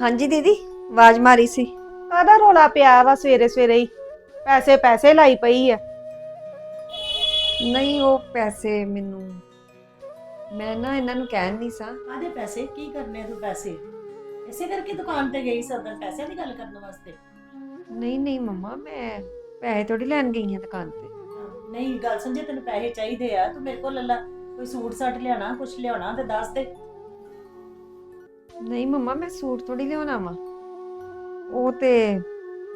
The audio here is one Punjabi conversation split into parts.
ਹਾਂਜੀ ਦੀਦੀ ਆਵਾਜ਼ ਮਾਰੀ ਸੀ। ਕਾਹਦਾ ਰੋਲਾ ਪਿਆ ਵਾ ਸਵੇਰੇ ਸਵੇਰੇ ਹੀ? ਪੈਸੇ ਪੈਸੇ ਲਾਈ ਪਈ ਆ। ਨਹੀਂ ਉਹ ਪੈਸੇ ਮੈਨੂੰ ਮੈਂ ਨਾ ਇਹਨਾਂ ਨੂੰ ਕਹਿਣ ਨਹੀਂ ਸਾਂ। ਕਾਹਦੇ ਪੈਸੇ? ਕੀ ਕਰਨੇ ਆ ਤੂੰ ਪੈਸੇ? ਇਸੇ ਕਰਕੇ ਦੁਕਾਨ ਤੇ ਗਈ ਸਦਨ ਪੈਸਿਆਂ ਦੀ ਗੱਲ ਕਰਨ ਵਾਸਤੇ। ਨਹੀਂ ਨਹੀਂ ਮੰਮਾ ਮੈਂ ਪੈਸੇ ਥੋੜੀ ਲੈਣ ਗਈ ਹਾਂ ਦੁਕਾਨ ਤੇ। ਹਾਂ, ਨਹੀਂ ਗੱਲ ਸਮਝੇ ਤੈਨੂੰ ਪੈਸੇ ਚਾਹੀਦੇ ਆ। ਤੂੰ ਮੇਰੇ ਕੋਲ ਲੱਲਾ ਕੋਈ ਸੂਟ ਸਾਟ ਲਿਆਣਾ ਕੁਛ ਲਿਆਉਣਾ ਤੇ ਦੱਸ ਦੇ। ਨਹੀਂ ਮੰਮਾ ਮੈਂ ਸੂਟ ਥੋੜੀ ਲਿਆਉਣਾ ਵਾ। ਉਹ ਤੇ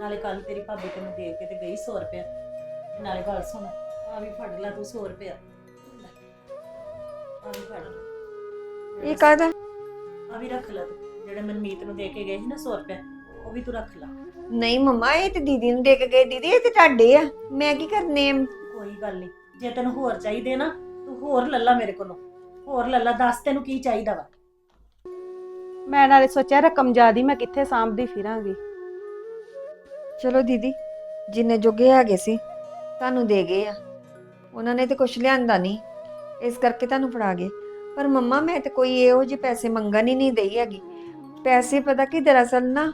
ਨਾਲੇ ਕੱਲ ਤੇਰੀ ਭਾਬੀ ਤੈਨੂੰ ਦੇ ਕੇ ਤੇ ਗਈ 100 ਰੁਪਏ ਤੇ ਨਾਲੇ ਗੱਲ ਸੁਣ ਆ ਵੀ ਫੜ ਲੈ ਤੂੰ 100 ਰੁਪਏ ਆ ਵੀ ਫੜ ਲੈ। ਇਹ ਕਾਹਦਾ? ਆ ਵੀ ਰੱਖ ਲੈ ਤੂੰ। ਜਿਹੜੇ ਮਨਮੀਤ ਨੂੰ ਦੇ ਕੇ ਗਏ ਸੀ ਨਾ 100 ਰੁਪਏ ਉਹ ਵੀ ਤੂੰ ਰੱਖ ਲੈ। ਨਹੀਂ ਮੰਮਾ ਇਹ ਤੇ ਦੀਦੀ ਨੂੰ ਦੇ ਕੇ ਗਏ। ਦੀਦੀ ਇਹ ਤੇ ਤੁਹਾਡੇ ਆ। ਮੈਂ ਕੀ ਕਰਨੇ ਆ? ਕੋਈ ਗੱਲ ਨਹੀਂ। ਜੇ ਤੈਨੂੰ ਹੋਰ ਚਾਹੀਦੇ ਨਾ ਤੂੰ ਹੋਰ ਲੱਲਾ ਮੇਰੇ ਕੋਲੋਂ। ਹੋਰ ਲੱਲਾ ਦੱਸ ਤੈਨੂੰ ਕੀ ਚਾਹੀਦਾ ਵਾ। ਮੈਂ ਨਾਲੇ ਸੋਚਿਆ ਰਕਮ ਜਿਆਦੀ, ਮੈਂ ਕਿੱਥੇ ਸਾਂਭਦੀ ਫਿਰਾਂਗੀ। ਚਲੋ ਦੀਦੀ, ਜਿੰਨੇ ਜੋਗੇ ਹੈਗੇ ਸੀ, ਤੁਹਾਨੂੰ ਦੇ ਗਏ ਆ। ਉਹਨਾਂ ਨੇ ਤੇ ਕੁਝ ਲਿਆਂਦਾ ਨਹੀਂ। ਇਸ ਕਰਕੇ ਤੁਹਾਨੂੰ ਫੜਾ ਗਏ। ਪਰ ਮੰਮਾ, ਮੈਂ ਤੇ ਕੋਈ ਇਹੋ ਜਿਹੇ ਪੈਸੇ ਮੰਗਣ ਹੀ ਨਹੀਂ ਦੇਈ ਹੈਗੀ। ਪੈਸੇ ਪਤਾ ਕੀ ਦਰਅਸਲ ਨਾ,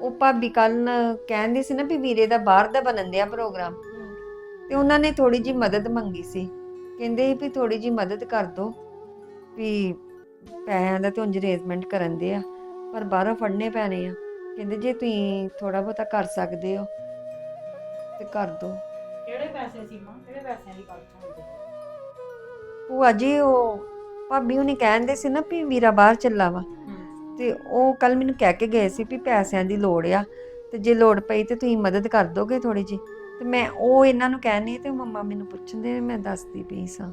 ਉਹ ਭਾਬੀ ਕੱਲ ਕਹਿੰਦੀ ਸੀ ਨਾ ਵੀ ਵੀਰੇ ਦਾ ਬਾਹਰ ਦਾ ਬਣਨ ਦਿਆ ਪ੍ਰੋਗਰਾਮ। ਤੇ ਉਹਨਾਂ ਨੇ ਥੋੜੀ ਜੀ ਮਦਦ ਮੰਗੀ ਸੀ। ਕਹਿੰਦੇ ਸੀ ਵੀ ਥੋੜੀ ਜੀ ਮਦਦ ਕਰ ਦੋ ਵੀ ਪੈਸਿਆਂ ਦਾ ਤੇ ਉਂਝ ਅਰੇਂਜਮੈਂਟ ਕਰਨ ਦੇ ਆ ਪਰ ਬਾਹਰੋਂ ਫੜਨੇ ਪੈਣੇ ਆ। ਕਹਿੰਦੇ ਜੇ ਤੁਸੀਂ ਥੋੜਾ ਬਹੁਤਾ ਕਰ ਸਕਦੇ ਹੋ ਤੇ ਕਰ ਦੋ। ਕਿਹੜੇ ਪੈਸੇ ਸੀ ਮਾਂ? ਕਿਹੜੇ ਪੈਸਿਆਂ ਦੀ ਗੱਲ ਸੁਣਦੇ ਭੂਆ ਜੀ ਉਹ ਭਾਬੀ ਹੁਣੀ ਕਹਿੰਦੇ ਸੀ ਨਾ ਵੀ ਵੀਰਾ ਬਾਹਰ ਚੱਲਾ ਵਾ। ਤੇ ਉਹ ਕੱਲ ਮੈਨੂੰ ਕਹਿ ਕੇ ਗਏ ਸੀ ਵੀ ਪੈਸਿਆਂ ਦੀ ਲੋੜ ਆ ਤੇ ਜੇ ਲੋੜ ਪਈ ਤੇ ਤੁਸੀਂ ਮਦਦ ਕਰ ਦੋਗੇ ਥੋੜੀ ਜੀ ਤੇ ਮੈਂ ਉਹ ਇਹਨਾਂ ਨੂੰ ਕਹਿਣੀ ਤੇ ਮੰਮਾ ਮੈਨੂੰ ਪੁੱਛਦੇ ਮੈਂ ਦੱਸਦੀ ਪਈ ਸਾਂ।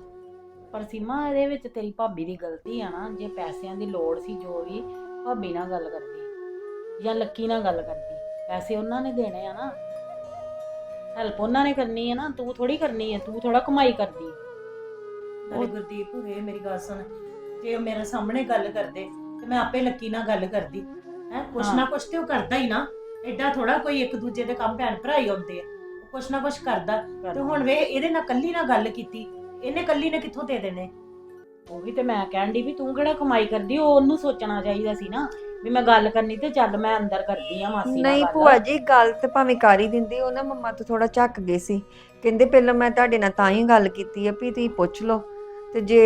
ਪਰ ਸੀਮਾ ਇਹਦੇ ਵਿੱਚ ਤੇਰੀ ਭਾਬੀ ਦੀ ਗਲਤੀ ਆ ਨਾ ਜੇ ਪੈਸਿਆਂ ਦੀ ਲੋੜ ਸੀ ਜੋ ਵੀ ਭਾਬੀ ਨਾਲ ਗੱਲ ਕਰਦੀ ਜਾਂ ਲੱਕੀ ਨਾਲ ਗੱਲ ਕਰਦੀ। ਪੈਸੇ ਉਹਨਾਂ ਨੇ ਦੇਣੇ ਆ ਨਾ। ਹੈਲਪ ਉਹਨਾਂ ਨੇ ਕਰਨੀ ਹੈ ਨਾ ਤੂੰ ਥੋੜੀ ਕਰਨੀ ਹੈ ਤੂੰ ਥੋੜਾ ਕਮਾਈ ਕਰਦੀ ਨਾਲੇ ਗੁਰਦੀਪ ਹੋਏ ਮੇਰੀ ਗੱਲ ਸੁਣ। ਜੇ ਉਹ ਮੇਰੇ ਸਾਹਮਣੇ ਗੱਲ ਕਰਦੇ ਤੇ ਮੈਂ ਆਪੇ ਲੱਕੀ ਨਾਲ ਗੱਲ ਕਰਦੀ। ਹੈ ਕੁਛ। ਨਾ ਕੁਛ ਤੇ ਉਹ ਕਰਦਾ ਹੀ ਨਾ। ਐਡਾ ਥੋੜਾ ਕੋਈ ਇੱਕ ਦੂਜੇ ਦੇ ਕੰਮ ਭੈਣ ਭਰਾ ਹੀ ਆਉਂਦੇ ਆ। ਕੁਛ ਨਾ ਕੁਛ ਕਰਦਾ। ਤੇ ਹੁਣ ਵੇ ਇਹਦੇ ਨਾਲ ਕੱਲੀ ਨਾਲ ਗੱਲ ਕੀਤੀ। ਇਹਨੇ ਕੱਲੀ ਨੇ ਕਿੱਥੋਂ ਦੇ ਦੇਣੇ? ਉਹ ਵੀ ਤੇ ਮੈਂ ਕਹਿਣ ਦੀ ਵੀ ਤੂੰ ਕਿਹੜਾ ਕਮਾਈ ਕਰਦੀ ਉਹ ਉਹਨੂੰ ਸੋਚਣਾ ਚਾਹੀਦਾ ਸੀ ਨਾ। ਵੀ ਮੈਂ ਗੱਲ ਕਰਨੀ ਤੇ ਚੱਲ ਮੈਂ ਅੰਦਰ ਕਰਦੀ ਆ ਮਾਸੀ ਨਾਲ ਨਹੀਂ ਗੱਲ। ਭੂਆ ਜੀ ਗੱਲ ਤੇ ਭਾਵੇਂ ਕਰ ਹੀ ਦਿੰਦੀ ਉਹ ਨਾ ਮੰਮਾ ਤੋਂ ਥੋੜਾ ਝੱਕ ਗਏ ਸੀ। ਕਹਿੰਦੇ ਪਹਿਲਾਂ ਮੈਂ ਤੁਹਾਡੇ ਨਾਲ ਤਾਂ ਹੀ ਗੱਲ ਕੀਤੀ ਆ ਵੀ ਤੁਸੀਂ ਪੁੱਛ ਲਓ। ਤੇ ਜੇ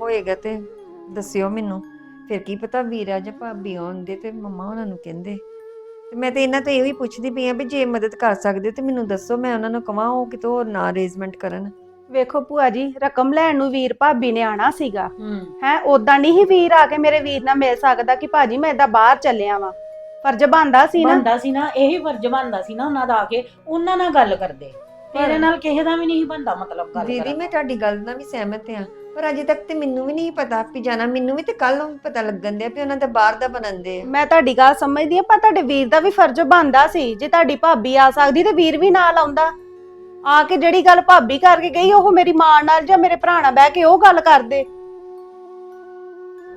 ਹੋਏਗਾ ਤੇ ਦੱਸਿਓ ਮੈਨੂੰ। ਫਿਰ ਕੀ ਪਤਾ ਵੀਰਾ ਜਾਂ ਭਾਬੀ ਆਉਂਦੇ ਤੇ ਮੰਮਾ ਉਹਨਾਂ ਨੂੰ ਕਹਿੰਦੇ। ਤੇ ਮੈਂ ਤੇ ਇਹਨਾਂ ਤੋਂ ਇਹ ਵੀ ਪੁੱਛਦੀ ਪਈ ਆ ਵੀ ਜੇ ਮਦਦ ਕਰ ਸਕਦੇ ਤੇ ਮੈਨੂੰ ਦੱਸੋ ਮੈਂ ਉਹਨਾਂ ਨੂੰ ਕਵਾਂ ਉਹ ਕਿਤੋਂ ਹੋਰ ਨਾ ਅਰੇਂਜਮੈਂਟ ਕਰਨ। ਵੇਖੋ ਭੂਆ ਜੀ ਰਕਮ ਲੈਣ ਨੂੰ ਵੀਰ ਭਾਬੀ ਨੇ ਆਣਾ ਸੀਗਾ। ਹੂੰ। ਹੈ ਉਦਾਂ ਨਹੀਂ ਹੀ ਵੀਰ ਆ ਕੇ ਮੇਰੇ ਵੀਰ ਨਾਲ ਮਿਲ ਸਕਦਾ ਕਿ ਭਾਜੀ ਮੈਂ ਏਦਾਂ ਬਾਹਰ ਚੱਲਿਆ ਵਾਂ। ਫਰਜ਼ ਬਣਦਾ ਸੀ ਨਾ। ਬੰਦਾ ਸੀ ਨਾ ਇਹੀ ਫਰਜ਼ ਬਣਦਾ ਸੀ ਨਾ ਉਹਨਾਂ ਦਾ ਆ ਕੇ ਉਹਨਾਂ ਨਾਲ ਗੱਲ ਕਰਦੇ। ਤੇਰੇ ਨਾਲ ਕਿਸੇ ਦਾ ਵੀ ਨਹੀਂ ਬੰਦਾ ਮਤਲਬ ਗੱਲ ਦੀਦੀ ਕਰਨ। ਮੈਂ ਤੁਹਾਡੀ ਗੱਲ ਨਾਲ ਵੀ ਸਹਿਮਤ ਆ ਪਰ ਅਜੇ ਤੱਕ ਤੇ ਮੈਨੂੰ ਵੀ ਨਹੀਂ ਪਤਾ ਵੀ ਜਾਣਾ ਮੈਨੂੰ ਵੀ ਤੇ ਕੱਲ ਨੂੰ ਪਤਾ ਲੱਗਣ ਦਿਆ ਵੀ ਉਹਨਾਂ ਦਾ ਬਾਹਰ ਦਾ ਬਣਨਦੇ ਆ ਮੈਂ ਤੁਹਾਡੀ ਗੱਲ ਸਮਝਦੀ ਆ ਪਰ ਤੁਹਾਡੇ ਵੀਰ ਦਾ ਵੀ ਫਰਜ਼ ਬਣਦਾ ਸੀ। ਜੇ ਤੁਹਾਡੀ ਭਾਬੀ ਆ ਸਕਦੀ ਤੇ ਵੀਰ ਵੀ ਨਾਲ ਆਉਂਦਾ। ਆ ਕੇ ਜਿਹੜੀ ਗੱਲ ਭਾਬੀ ਕਰਕੇ ਗਈ ਉਹ ਮੇਰੀ ਮਾਂ ਨਾਲ ਜਾਂ ਮੇਰੇ ਭਰਾ ਨਾਲ ਬਹਿ ਕੇ ਉਹ ਗੱਲ ਕਰਦੇ।